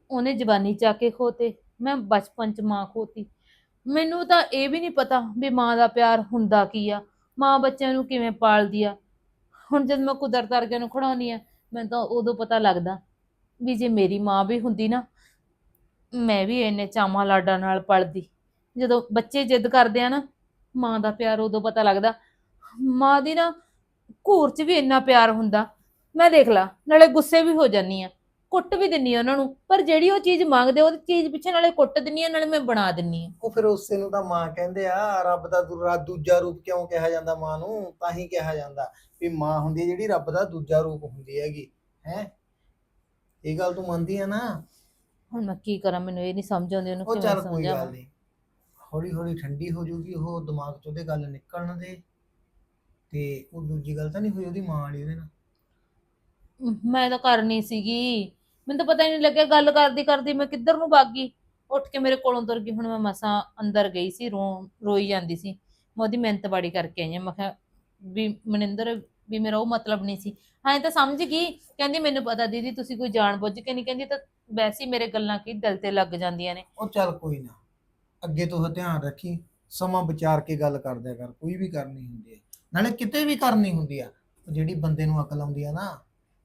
ਉਹਨੇ ਜਵਾਨੀ ਚਾ ਕੇ ਖੋਤੇ। ਮੈਂ ਬਚਪਨ ਚ ਮਾਂ ਖੋਤੀ। ਮੈਨੂੰ ਤਾਂ ਇਹ ਵੀ ਨਹੀਂ ਪਤਾ ਵੀ ਮਾਂ ਦਾ ਪਿਆਰ ਹੁੰਦਾ ਕੀ ਆ। ਮਾਂ ਬੱਚਿਆਂ ਨੂੰ ਕਿਵੇਂ ਪਾਲਦੀ ਆ। ਹੁਣ ਜਦ ਮੈਂ ਕੁਦਰਤ ਵਰਗਿਆਂ ਨੂੰ ਖੜਾਉਣੀ ਆ, ਮੈਨੂੰ ਤਾਂ ਉਦੋਂ ਪਤਾ ਲੱਗਦਾ ਵੀ ਜੇ ਮੇਰੀ ਮਾਂ ਵੀ ਹੁੰਦੀ ਨਾ, ਮੈਂ ਵੀ ਇੰਨੇ ਚਾਵਾਂ ਲਾਡਾਂ ਨਾਲ ਪਲਦੀ। ਜਦੋਂ ਬੱਚੇ ਜਿੱਦ ਕਰਦੇ ਆ ਨਾ, ਮਾਂ ਦਾ ਪਿਆਰ ਉਦੋਂ ਪਤਾ ਲੱਗਦਾ। ਮਾਂ ਦੀ ਨਾ ਘੂਰ 'ਚ ਵੀ ਇੰਨਾ ਪਿਆਰ ਹੁੰਦਾ। ਮੈਂ ਦੇਖ ਲਾ, ਨਾਲੇ ਗੁੱਸੇ ਵੀ ਹੋ ਜਾਨੀ ਆ। ਕੁੱਟ ਵੀ ਦਿੰਨੀ ਆ ਉਹਨਾਂ ਨੂੰ ਪਰ ਜਿਹੜੀ ਉਹ ਚੀਜ਼ ਮੰਗਦੇ ਉਹ ਚੀਜ਼ ਪਿੱਛੇ ਨਾਲੇ ਕੁੱਟ ਦਿੰਨੀ ਆ ਨਾਲੇ ਮੈਂ ਬਣਾ ਦਿੰਨੀ ਆ। ਉਹ ਫਿਰ ਉਸੇ ਨੂੰ ਤਾਂ ਮਾਂ ਕਹਿੰਦੇ ਆ ਰੱਬ ਦਾ ਦੂ- ਰਾ- ਦੂਜਾ ਰੂਪ ਕਿਉਂ ਕਿਹਾ ਜਾਂਦਾ ਮਾਂ ਨੂੰ? ਤਾਂ ਹੀ ਕਿਹਾ ਜਾਂਦਾ ਵੀ ਮਾਂ ਹੁੰਦੀ ਹੈ ਜਿਹੜੀ ਰੱਬ ਦਾ ਦੂਜਾ ਰੂਪ ਹੁੰਦੀ ਹੈਗੀ ਹੈ? ਇਹ ਗੱਲ ਤੂੰ ਮੰਨਦੀ ਆ ਨਾ? ਹੁਣ ਮੈਂ ਕੀ ਕਰਾਂ ਮੈਨੂੰ ਇਹ ਨਹੀਂ ਸਮਝ ਆਉਂਦੀ ਉਹਨੂੰ ਉਹ ਕਿਵੇਂ ਚੱਲ ਕੋਈ ਸਮਝਾਵਾਂ। ਗੱਲ ਨਹੀਂ। ਹੌਲੀ ਹੌਲੀ ਠੰਡੀ ਹੋ ਜੂਗੀ ਉਹ ਦਿਮਾਗ ਚ ਉਹਦੇ ਗੱਲ ਨਿਕਲਣ ਦੇ। ਤੇ ਉਹ ਦੂਜੀ ਗੱਲ ਤਾਂ ਨਹੀਂ ਹੋਈ ਉਹਦੀ ਮਾਂ ਵਾਲੀ ਉਹਦੇ ਨਾਲ। ਮੈਂ ਤਾਂ ਕਰਨੀ ਸੀਗੀ। ਮੈਨੂੰ ਤਾਂ ਪਤਾ ਹੀ ਨਹੀਂ ਲੱਗਿਆ ਗੱਲ ਕਰਦੀ ਕਰਦੀ ਮੈਂ ਕਿੱਧਰ ਨੂੰ ਭੱਗ ਗਈ। ਉੱਠ ਕੇ ਮੇਰੇ ਕੋਲੋਂ ਤੁਰ ਗਈ, ਹੁਣ ਮੈਂ ਮਸਾਂ ਅੰਦਰ ਗਈ ਸੀ, ਰੋ, ਰੋਈ ਜਾਂਦੀ ਸੀ। ਮੈਂ ਉਹਦੀ ਮਿਹਨਤ ਬਾੜੀ ਕਰਕੇ ਆਈ ਹਾਂ, ਮੈਂ ਕਿਹਾ ਵੀ ਮਨਿੰਦਰ, ਵੀ ਮੇਰਾ ਉਹ ਮਤਲਬ ਨਹੀਂ ਸੀ। ਹਾਂ ਤਾਂ ਸਮਝ ਗਈ। ਕਹਿੰਦੀ ਮੈਨੂੰ ਪਤਾ ਦੀਦੀ, ਤੁਸੀਂ ਕੋਈ ਜਾਣ ਬੁੱਝ ਕੇ ਨਹੀਂ ਕਹਿੰਦੀ, ਤਾਂ ਵੈਸੇ ਹੀ ਮੇਰੇ ਗੱਲਾਂ ਕੀ ਦਿਲ ਤੇ ਲੱਗ ਜਾਂਦੀਆਂ ਨੇ। ਉਹ ਚੱਲ ਕੋਈ ਨਾ, ਅੱਗੇ ਤੋਂ ਧਿਆਨ ਰੱਖੀ, ਸਮਾਂ ਵਿਚਾਰ ਕੇ ਗੱਲ ਕਰਦਿਆ ਕਰ, ਕੋਈ ਵੀ ਕਰਨੀ ਹੁੰਦੀ ਹੈ। ਨਾਲੇ ਕਿਤੇ ਵੀ ਕਰਨੀ ਹੁੰਦੀ ਆ, ਉਹ ਜਿਹੜੀ ਬੰਦੇ ਨੂੰ ਅਕਲ ਆਉਂਦੀ ਆ ਨਾ,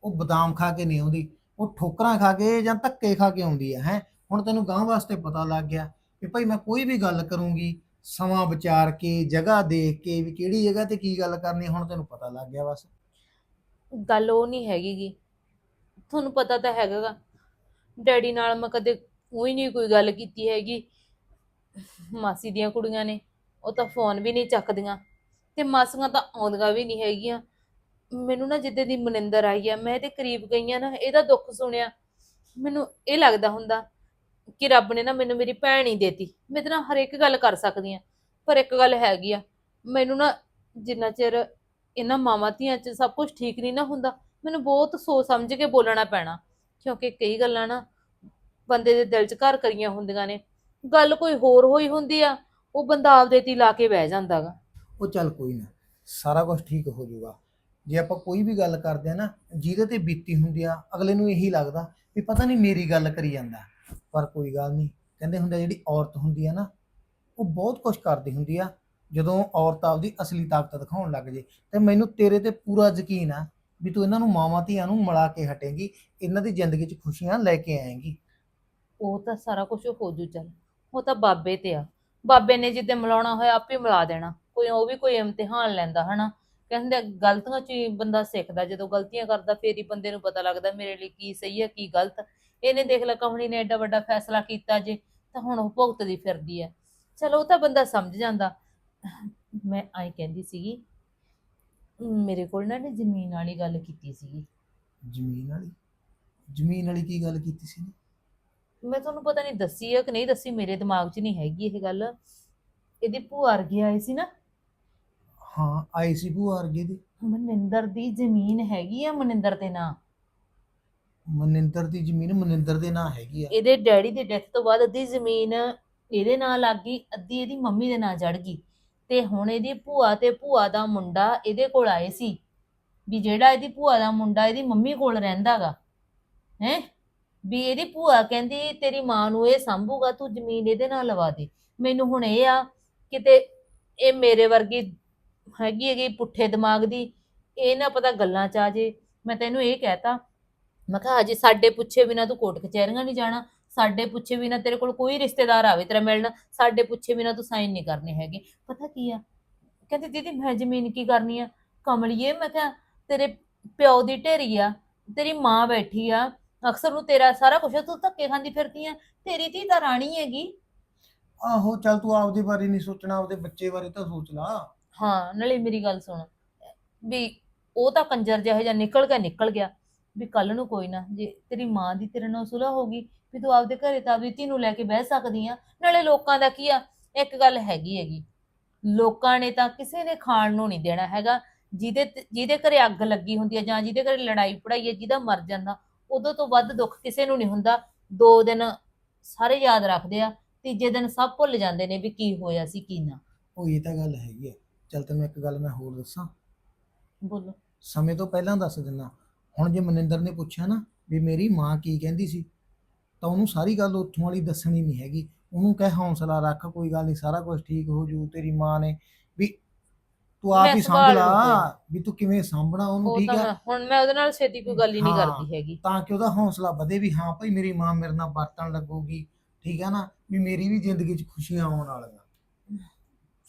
ਉਹ ਬਦਾਮ ਖਾ ਕੇ ਨਹੀਂ ਆਉਂਦੀ। ਉਹ ਠੋਕਰਾਂ ਖਾ ਕੇ ਜਾਂ ਧੱਕੇ ਖਾ ਕੇ ਆਉਂਦੀ ਆ, ਹੈ? ਹੁਣ ਤੈਨੂੰ ਗਾਂ ਵਾਸਤੇ ਪਤਾ ਲੱਗ ਗਿਆ ਕਿ ਭਾਈ ਮੈਂ ਕੋਈ ਵੀ ਗੱਲ ਕਰੂੰਗੀ, ਸਮਾਂ ਵਿਚਾਰ ਕੇ, ਜਗ੍ਹਾ ਦੇਖ ਕੇ ਵੀ ਕਿਹੜੀ ਜਗ੍ਹਾ ਤੇ ਕੀ ਗੱਲ ਕਰਨੀ ਹੁਣ ਤੈਨੂੰ ਪਤਾ ਲੱਗ ਗਿਆ ਬਸ। ਗੱਲ ਉਹ ਨਹੀਂ ਹੈਗੀ ਗੀ ਤੁਹਾਨੂੰ ਪਤਾ ਤਾਂ ਹੈਗਾ ਡੈਡੀ ਨਾਲ ਮੈਂ ਕਦੇ ਉਹੀ ਨਹੀਂ ਕੋਈ ਗੱਲ ਕੀਤੀ ਹੈਗੀ। ਮਾਸੀ ਦੀਆਂ ਕੁੜੀਆਂ ਨੇ, ਉਹ ਤਾਂ ਫੋਨ ਵੀ ਨਹੀਂ ਚੱਕਦੀਆਂ। ਤੇ ਮਾਸੀਆਂ ਤਾਂ ਆਉਂਦੀਆਂ ਵੀ ਨਹੀਂ ਹੈਗੀਆਂ। ਮੈਨੂੰ ਨਾ ਜਿੱਦੇ ਦੀ ਮਨਿੰਦਰ ਆਈ ਆ, ਮੈਂ ਇਹਦੇ ਕਰੀਬ ਗਈ ਆ ਨਾ, ਇਹਦਾ ਦੁੱਖ ਸੁਣਿਆ। ਮੈਨੂੰ ਇਹ ਲੱਗਦਾ ਹੁੰਦਾ ਕਿ ਰੱਬ ਨੇ ਨਾ ਮੈਨੂੰ ਮੇਰੀ ਭੈਣ ਹੀ ਦੇਤੀ। ਮੈਂ ਇਹਦੇ ਨਾਲ ਹਰ ਇੱਕ ਗੱਲ ਕਰ ਸਕਦੀ ਆ, ਪਰ ਇੱਕ ਗੱਲ ਹੈਗੀ ਆ, ਮੈਨੂੰ ਨਾ ਜਿੰਨਾ ਚਿਰ ਇਹਨਾਂ ਮਾਵਾਂ ਧੀਆਂ 'ਚ ਸਭ ਕੁਝ ਠੀਕ ਨਹੀਂ ਨਾ ਹੁੰਦਾ, ਮੈਨੂੰ ਬਹੁਤ ਸੋਚ ਸਮਝ ਕੇ ਬੋਲਣਾ ਪੈਣਾ, ਕਿਉਂਕਿ ਕਈ ਗੱਲਾਂ ਨਾ ਬੰਦੇ ਦੇ ਦਿਲ 'ਚ ਘਰ ਕਰੀਆਂ ਹੁੰਦੀਆਂ ਨੇ। ਗੱਲ ਕੋਈ ਹੋਰ ਹੋਈ ਹੁੰਦੀ ਆ, ਉਹ ਬੰਦਾ ਆਪਦੇ ਤੇ ਹੀ ਲਾ ਕੇ ਬਹਿ ਜਾਂਦਾਗਾ ਉਹ ਚੱਲ ਕੋਈ ਨਾ, ਸਾਰਾ ਕੁਝ ਠੀਕ ਹੋ ਜਾਊਗਾ। ਜੇ ਆਪਾਂ ਕੋਈ ਵੀ ਗੱਲ ਕਰਦੇ ਆ ਨਾ, ਜਿਹਦੇ ਤੇ ਬੀਤੀ ਹੁੰਦੀ ਆ, ਅਗਲੇ ਨੂੰ ਇਹੀ ਲੱਗਦਾ ਵੀ ਪਤਾ ਨਹੀਂ ਮੇਰੀ ਗੱਲ ਕਰੀ ਜਾਂਦਾ। ਪਰ ਕੋਈ ਗੱਲ ਨਹੀਂ ਕਹਿੰਦੇ ਹੁੰਦੇ ਜਿਹੜੀ ਔਰਤ ਹੁੰਦੀ ਆ ਨਾ, ਉਹ ਬਹੁਤ ਕੁਝ ਕਰਦੀ ਹੁੰਦੀ ਆ, ਜਦੋਂ ਔਰਤ ਆਪਦੀ ਅਸਲੀ ਤਾਕਤ ਦਿਖਾਉਣ ਲੱਗ ਜੇ। ਤੇ ਮੈਨੂੰ ਤੇਰੇ ਤੇ ਪੂਰਾ ਯਕੀਨ ਆ ਵੀ ਤੂੰ ਇਹਨਾਂ ਨੂੰ ਮਾਵਾਂ ਧੀਆਂ ਨੂੰ ਮਿਲਾ ਕੇ ਹਟੇਂਗੀ, ਇਹਨਾਂ ਦੀ ਜ਼ਿੰਦਗੀ 'ਚ ਖੁਸ਼ੀਆਂ ਲੈ ਕੇ ਆਏਂਗੀ। ਉਹ ਤਾਂ ਸਾਰਾ ਕੁਝ ਹੋ ਜੂ ਚੱਲ। ਉਹ ਤਾਂ ਬਾਬੇ ਤੇ ਆ। ਬਾਬੇ ਨੇ ਜਿੱਦੇ ਮਿਲਾਉਣਾ ਹੋਇਆ, ਆਪੇ ਮਿਲਾ ਦੇਣਾ। ਕੋਈ ਉਹ ਵੀ ਕੋਈ ਇਮਤਿਹਾਨ ਲੈਂਦਾ, ਹਨਾ? ਕਹਿੰਦੇ ਗਲਤੀਆਂ 'ਚ ਹੀ ਬੰਦਾ ਸਿੱਖਦਾ ਜਦੋਂ ਗਲਤੀਆਂ ਕਰਦਾ ਫੇਰ ਹੀ ਬੰਦੇ ਨੂੰ ਪਤਾ ਲੱਗਦਾ ਮੇਰੇ ਲਈ ਕੀ ਸਹੀ ਹੈ ਕੀ ਗਲਤ। ਇਹਨੇ ਦੇਖ ਲੈ ਕਮਣੀ ਨੇ ਐਡਾ ਵੱਡਾ ਫੈਸਲਾ ਕੀਤਾ ਜੇ ਤਾਂ ਹੁਣ ਉਹ ਭੁਗਤਦੀ ਫਿਰਦੀ ਹੈ ਚਲੋ ਉਹ ਤਾਂ ਬੰਦਾ ਸਮਝ ਜਾਂਦਾ। ਮੈਂ ਆਈ ਕਹਿੰਦੀ ਸੀਗੀ ਮੇਰੇ ਕੋਲ ਨਾ ਇਹਨੇ ਜ਼ਮੀਨ ਵਾਲੀ ਗੱਲ ਕੀਤੀ ਸੀਗੀ। ਜ਼ਮੀਨ ਵਾਲੀ? ਜ਼ਮੀਨ ਵਾਲੀ ਕੀ ਗੱਲ ਕੀਤੀ ਸੀ ਨੇ ਮੈਂ ਤੁਹਾਨੂੰ ਪਤਾ ਨਹੀਂ ਦੱਸੀ ਹੈ ਕਿ ਨਹੀਂ ਦੱਸੀ ਮੇਰੇ ਦਿਮਾਗ 'ਚ ਨਹੀਂ ਹੈਗੀ ਇਹ ਗੱਲ। ਇਹਦੀ ਭੂਆ ਵਰਗੀ ਆਏ ਸੀ ਨਾ ਹਾਂ ਆਈ ਸੀ ਭੂਆ ਅਰਗੇ ਦੀ। ਮਨਿੰਦਰ ਦੀ ਜ਼ਮੀਨ ਹੈਗੀ ਆ ਮਨਿੰਦਰ ਦੇ ਨਾਂ? ਮਨਿੰਦਰ ਦੀ ਜ਼ਮੀਨ ਮਨਿੰਦਰ ਦੇ ਨਾਂ ਹੈਗੀ ਆ। ਇਹਦੇ ਡੈਡੀ ਦੀ ਡੈਥ ਤੋਂ ਬਾਅਦ ਅੱਧੀ ਜ਼ਮੀਨ ਇਹਦੇ ਨਾਂ ਲੱਗ ਗਈ ਅੱਧੀ ਇਹਦੀ ਮੰਮੀ ਦੇ ਨਾਂ ਚੜ ਗਈ। ਤੇ ਹੁਣ ਇਹਦੀ ਭੂਆ ਤੇ ਭੂਆ ਦਾ ਮੁੰਡਾ ਇਹਦੇ ਕੋਲ ਆਏ ਸੀ। ਵੀ ਜਿਹੜਾ ਇਹਦੀ ਭੂਆ ਦਾ ਮੁੰਡਾ ਇਹਦੀ ਮੰਮੀ ਕੋਲ ਰਹਿੰਦਾਗਾ ਹੈ? ਵੀ ਇਹਦੀ ਭੂਆ ਕਹਿੰਦੀ ਤੇਰੀ ਮਾਂ ਨੂੰ ਇਹ ਸੰਭੂਗਾ ਤੂੰ ਜ਼ਮੀਨ ਇਹਦੇ ਨਾਲ ਲਵਾ ਦੇ। ਮੈਨੂੰ ਹੁਣ ਇਹ ਆ ਕਿਤੇ ਇਹ ਮੇਰੇ ਵਰਗੀ ਹੈਗੀ ਹੈਗੀ ਪੁੱਠੇ ਦਿਮਾਗ ਦੀ, ਇਹ ਨਾ ਪਤਾ ਗੱਲਾਂ ਚ ਆ ਜੇ। ਮੈਂ ਤੈਨੂੰ ਇਹ ਕਹਿਤਾ, ਮੈਂ ਕਿਹਾ ਹਜੇ ਸਾਡੇ ਪੁੱਛੇ ਬਿਨਾ ਤੂੰ ਕੋਰਟ ਕਚਹਿਰੀਆਂ ਨਹੀਂ ਜਾਣਾ, ਸਾਡੇ ਪੁੱਛੇ ਬਿਨਾ ਤੇਰੇ ਕੋਲ ਕੋਈ ਰਿਸ਼ਤੇਦਾਰ ਆਵੇ ਤੇਰਾ ਮਿਲਣ, ਸਾਡੇ ਪੁੱਛੇ ਬਿਨਾ ਤੂੰ ਸਾਈਨ ਨਹੀਂ ਕਰਨੇ ਹੈਗੇ। ਪਤਾ ਕੀ ਆ? ਕਹਿੰਦੀ, ਦੀਦੀ, ਮੈਂ ਜ਼ਮੀਨ ਕੀ ਕਰਨੀ ਆ? ਕਮਲੀਏ, ਮੈਂ ਕਿਹਾ ਤੇਰੇ ਪਿਓ ਦੀ ਢੇਰੀ ਆ, ਤੇਰੀ ਮਾਂ ਬੈਠੀ ਆ, ਅਕਸਰ ਨੂੰ ਤੇਰਾ ਸਾਰਾ ਕੁਝ ਤੂੰ ਧੱਕੇ ਖਾਂਦੀ ਫਿਰਦੀ ਆ, ਤੇਰੀ ਧੀ ਤਾਂ ਰਾਣੀ ਹੈਗੀ। ਆਹੋ, ਚੱਲ ਤੂੰ ਆਪਦੇ ਬਾਰੇ ਨਹੀਂ ਸੋਚਣਾ, ਆਪਦੇ ਬੱਚੇ ਬਾਰੇ ਤਾਂ ਸੋਚ ਲਾ। ਹਾਂ, ਨਾਲੇ ਮੇਰੀ ਗੱਲ ਸੁਣ। ਵੀ ਉਹ ਤਾਂ ਕੰਜਰ ਜਿਹਾ ਜਿਹਾ ਨਿਕਲ ਕੇ ਨਿਕਲ ਗਿਆ। ਵੀ ਕੱਲ ਨੂੰ ਕੋਈ ਨਾ, ਜੇ ਤੇਰੀ ਮਾਂ ਦੀ ਤੇਰੇ ਨਾਲ ਸੁਲਹ ਗਈ, ਵੀ ਤੂੰ ਆਪਦੇ ਘਰੇ ਤਾਂ ਆਪਦੀ ਧੀ ਨੂੰ ਲੈ ਕੇ ਬਹਿ ਸਕਦੀ ਆ। ਨਾਲੇ ਲੋਕਾਂ ਦਾ ਕੀ ਆ, ਇੱਕ ਗੱਲ ਹੈਗੀ ਹੈਗੀ। ਲੋਕਾਂ ਨੇ ਤਾਂ ਕਿਸੇ ਨੇ ਖਾਣ ਨੂੰ ਨਹੀਂ ਦੇਣਾ ਹੈਗਾ। ਜਿਹਦੇ ਜਿਹਦੇ ਘਰੇ ਅੱਗ ਲੱਗੀ ਹੁੰਦੀ ਹੈ ਜਾਂ ਜਿਹਦੇ ਘਰੇ ਲੜਾਈ ਪੜਾਈ ਹੈ ਜਿਹਦਾ ਮਰ ਜਾਂਦਾ, ਉਦੋਂ ਤੋਂ ਵੱਧ ਦੁੱਖ ਕਿਸੇ ਨੂੰ ਨਹੀਂ ਹੁੰਦਾ। ਦੋ ਦਿਨ ਸਾਰੇ ਯਾਦ ਰੱਖਦੇ ਆ, ਤੀਜੇ ਦਿਨ ਸਭ ਭੁੱਲ ਜਾਂਦੇ ਨੇ ਵੀ ਕੀ ਹੋਇਆ ਸੀ, ਕੀ ਨਾ। ਉਹ ਇਹ ਤਾਂ ਗੱਲ ਹੈਗੀ ਆ। ਚੱਲ ਤੈਨੂੰ ਇੱਕ ਗੱਲ ਮੈਂ ਹੋਰ ਦੱਸਾਂ। ਬੋਲੋ। ਸਮੇਂ ਤੋਂ ਪਹਿਲਾਂ ਦੱਸ ਦਿੰਦਾ। ਹੁਣ ਜੇ ਮਨਿੰਦਰ ਨੇ ਪੁੱਛਿਆ ਨਾ ਵੀ ਮੇਰੀ ਮਾਂ ਕੀ ਕਹਿੰਦੀ ਸੀ ਤਾਂ ਉਹਨੂੰ ਸਾਰੀ ਗੱਲ ਉੱਥੋਂ ਵਾਲੀ ਦੱਸਣੀ ਨਹੀਂ ਹੈਗੀ। ਉਹਨੂੰ ਕਹਿ ਹੌਸਲਾ ਰੱਖ ਕੋਈ ਗੱਲ ਨਹੀਂ ਸਾਰਾ ਕੁਝ ਠੀਕ ਹੋ ਜੂ ਤੇਰੀ ਮਾਂ ਨੇ ਵੀ ਤੂੰ ਆਪ ਮੈਂ ਹੀ ਸੰਭਾਲ ਸਮਝ ਲਾ ਲੂੰਗੀ। ਵੀ ਤੂੰ ਕਿਵੇਂ ਸਾਂਭਣਾ ਉਹਨੂੰ ਉਹ ਠੀਕ ਤਾਂ ਹੈ ਹੁਣ ਮੈਂ ਉਹਦੇ ਨਾਲ ਛੇਤੀ ਕੋਈ ਗੱਲ ਹੀ ਨਹੀਂ ਹਾਂ। ਕਰਦੀ ਹੈਗੀ। ਤਾਂ ਕਿ ਉਹਦਾ ਹੌਸਲਾ ਵਧੇ ਵੀ ਹਾਂ ਭਾਈ ਮੇਰੀ ਮਾਂ ਮੇਰੇ ਨਾਲ ਵਰਤਣ ਲੱਗੂਗੀ ਠੀਕ ਹੈ ਨਾ? ਵੀ ਮੇਰੀ ਵੀ ਜ਼ਿੰਦਗੀ 'ਚ ਖੁਸ਼ੀਆਂ ਆਉਣ ਵਾਲੀਆਂ।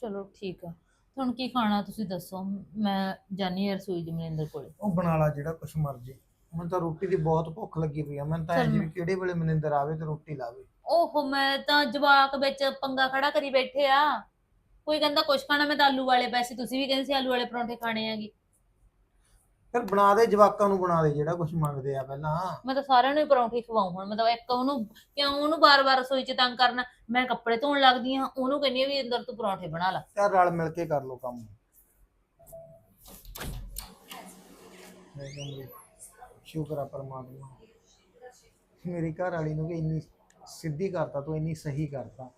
ਚਲੋ ਠੀਕ ਆ। ਹੁਣ ਕੀ ਖਾਣਾ ਤੁਸੀਂ ਦੱਸੋ? ਮੈਂ ਜਾਨੀ ਆ ਰਸੋਈ ਦੀ ਮਨਿੰਦਰ ਕੋਲੇ। ਉਹ ਬਣਾ ਲਾ ਜਿਹੜਾ ਕੁਛ ਮਰਜ਼ੀ। ਮੈਨੂੰ ਤਾਂ ਰੋਟੀ ਦੀ ਬਹੁਤ ਭੁੱਖ ਲੱਗੀ ਪਈ ਆ। ਮੈਨੂੰ ਤਾਂ ਚੱਲ ਐਂ ਜੀ ਵੀ ਮੈਂ- ਕਿਹੜੇ ਵੇਲੇ ਮਨਿੰਦਰ ਆਵੇ ਤੇ ਰੋਟੀ ਲਾਵੇ। ਓਹੋ ਮੈਂ ਤਾਂ ਜਵਾਕ ਵਿੱਚ ਪੰਗਾ ਖੜਾ ਕਰੀ ਬੈਠੇ ਆ। ਕੋਈ ਕਹਿੰਦਾ ਕੁਛ ਖਾਣਾ ਮੈਂ ਤਾਂ ਆਲੂ ਵਾਲੇ ਪੈਸੇ ਤੁਸੀਂ ਵੀ ਕਹਿੰਦੇ ਸੀ ਆਲੂ ਵਾਲੇ ਪਰੌਂਠੇ ਖਾਣੇ ਆਗੇ ਫਿਰ ਬਣਾ ਦੇ ਜਵਾਕਾਂ ਨੂੰ ਬਣਾ ਦੇ ਜਿਹੜਾ ਕੁਛ ਮੰਗਦੇ ਆ ਪਹਿਲਾਂ। ਮੈਂ ਤਾਂ ਸਾਰਿਆਂ ਨੂੰ ਹੀ ਪਰੌਂਠੇ ਖਵਾਉਂ ਹੁਣ ਮੈਂ ਤਾਂ ਇੱਕ ਉਹਨੂੰ ਕਿਉਂ ਉਹਨੂੰ ਬਾਰ-ਬਾਰ ਰਸੋਈ 'ਚ ਤੰਗ ਕਰਨਾ? ਮੈਂ ਕੱਪੜੇ ਧੋਣ ਲੱਗਦੀ ਆ ਉਹਨੂੰ ਕਹਿੰਦੀ ਆ ਵੀ ਅੰਦਰ ਤੂੰ ਪਰੌਂਠੇ ਬਣਾ ਲੈ। ਤੇ ਰਲ ਮਿਲ ਕੇ ਕਰ ਲੋ ਕੰਮ। ਸ਼ੁਕਰ ਆ ਪਰਮਾਤਮਾ। ਮੇਰੀ ਘਰ ਵਾਲੀ ਨੂੰ ਵੀ ਇੰਨੀ ਸਿੱਧੀ ਕਰਤਾ ਤੂੰ ਇੰਨੀ ਸਹੀ ਕਰਤਾ।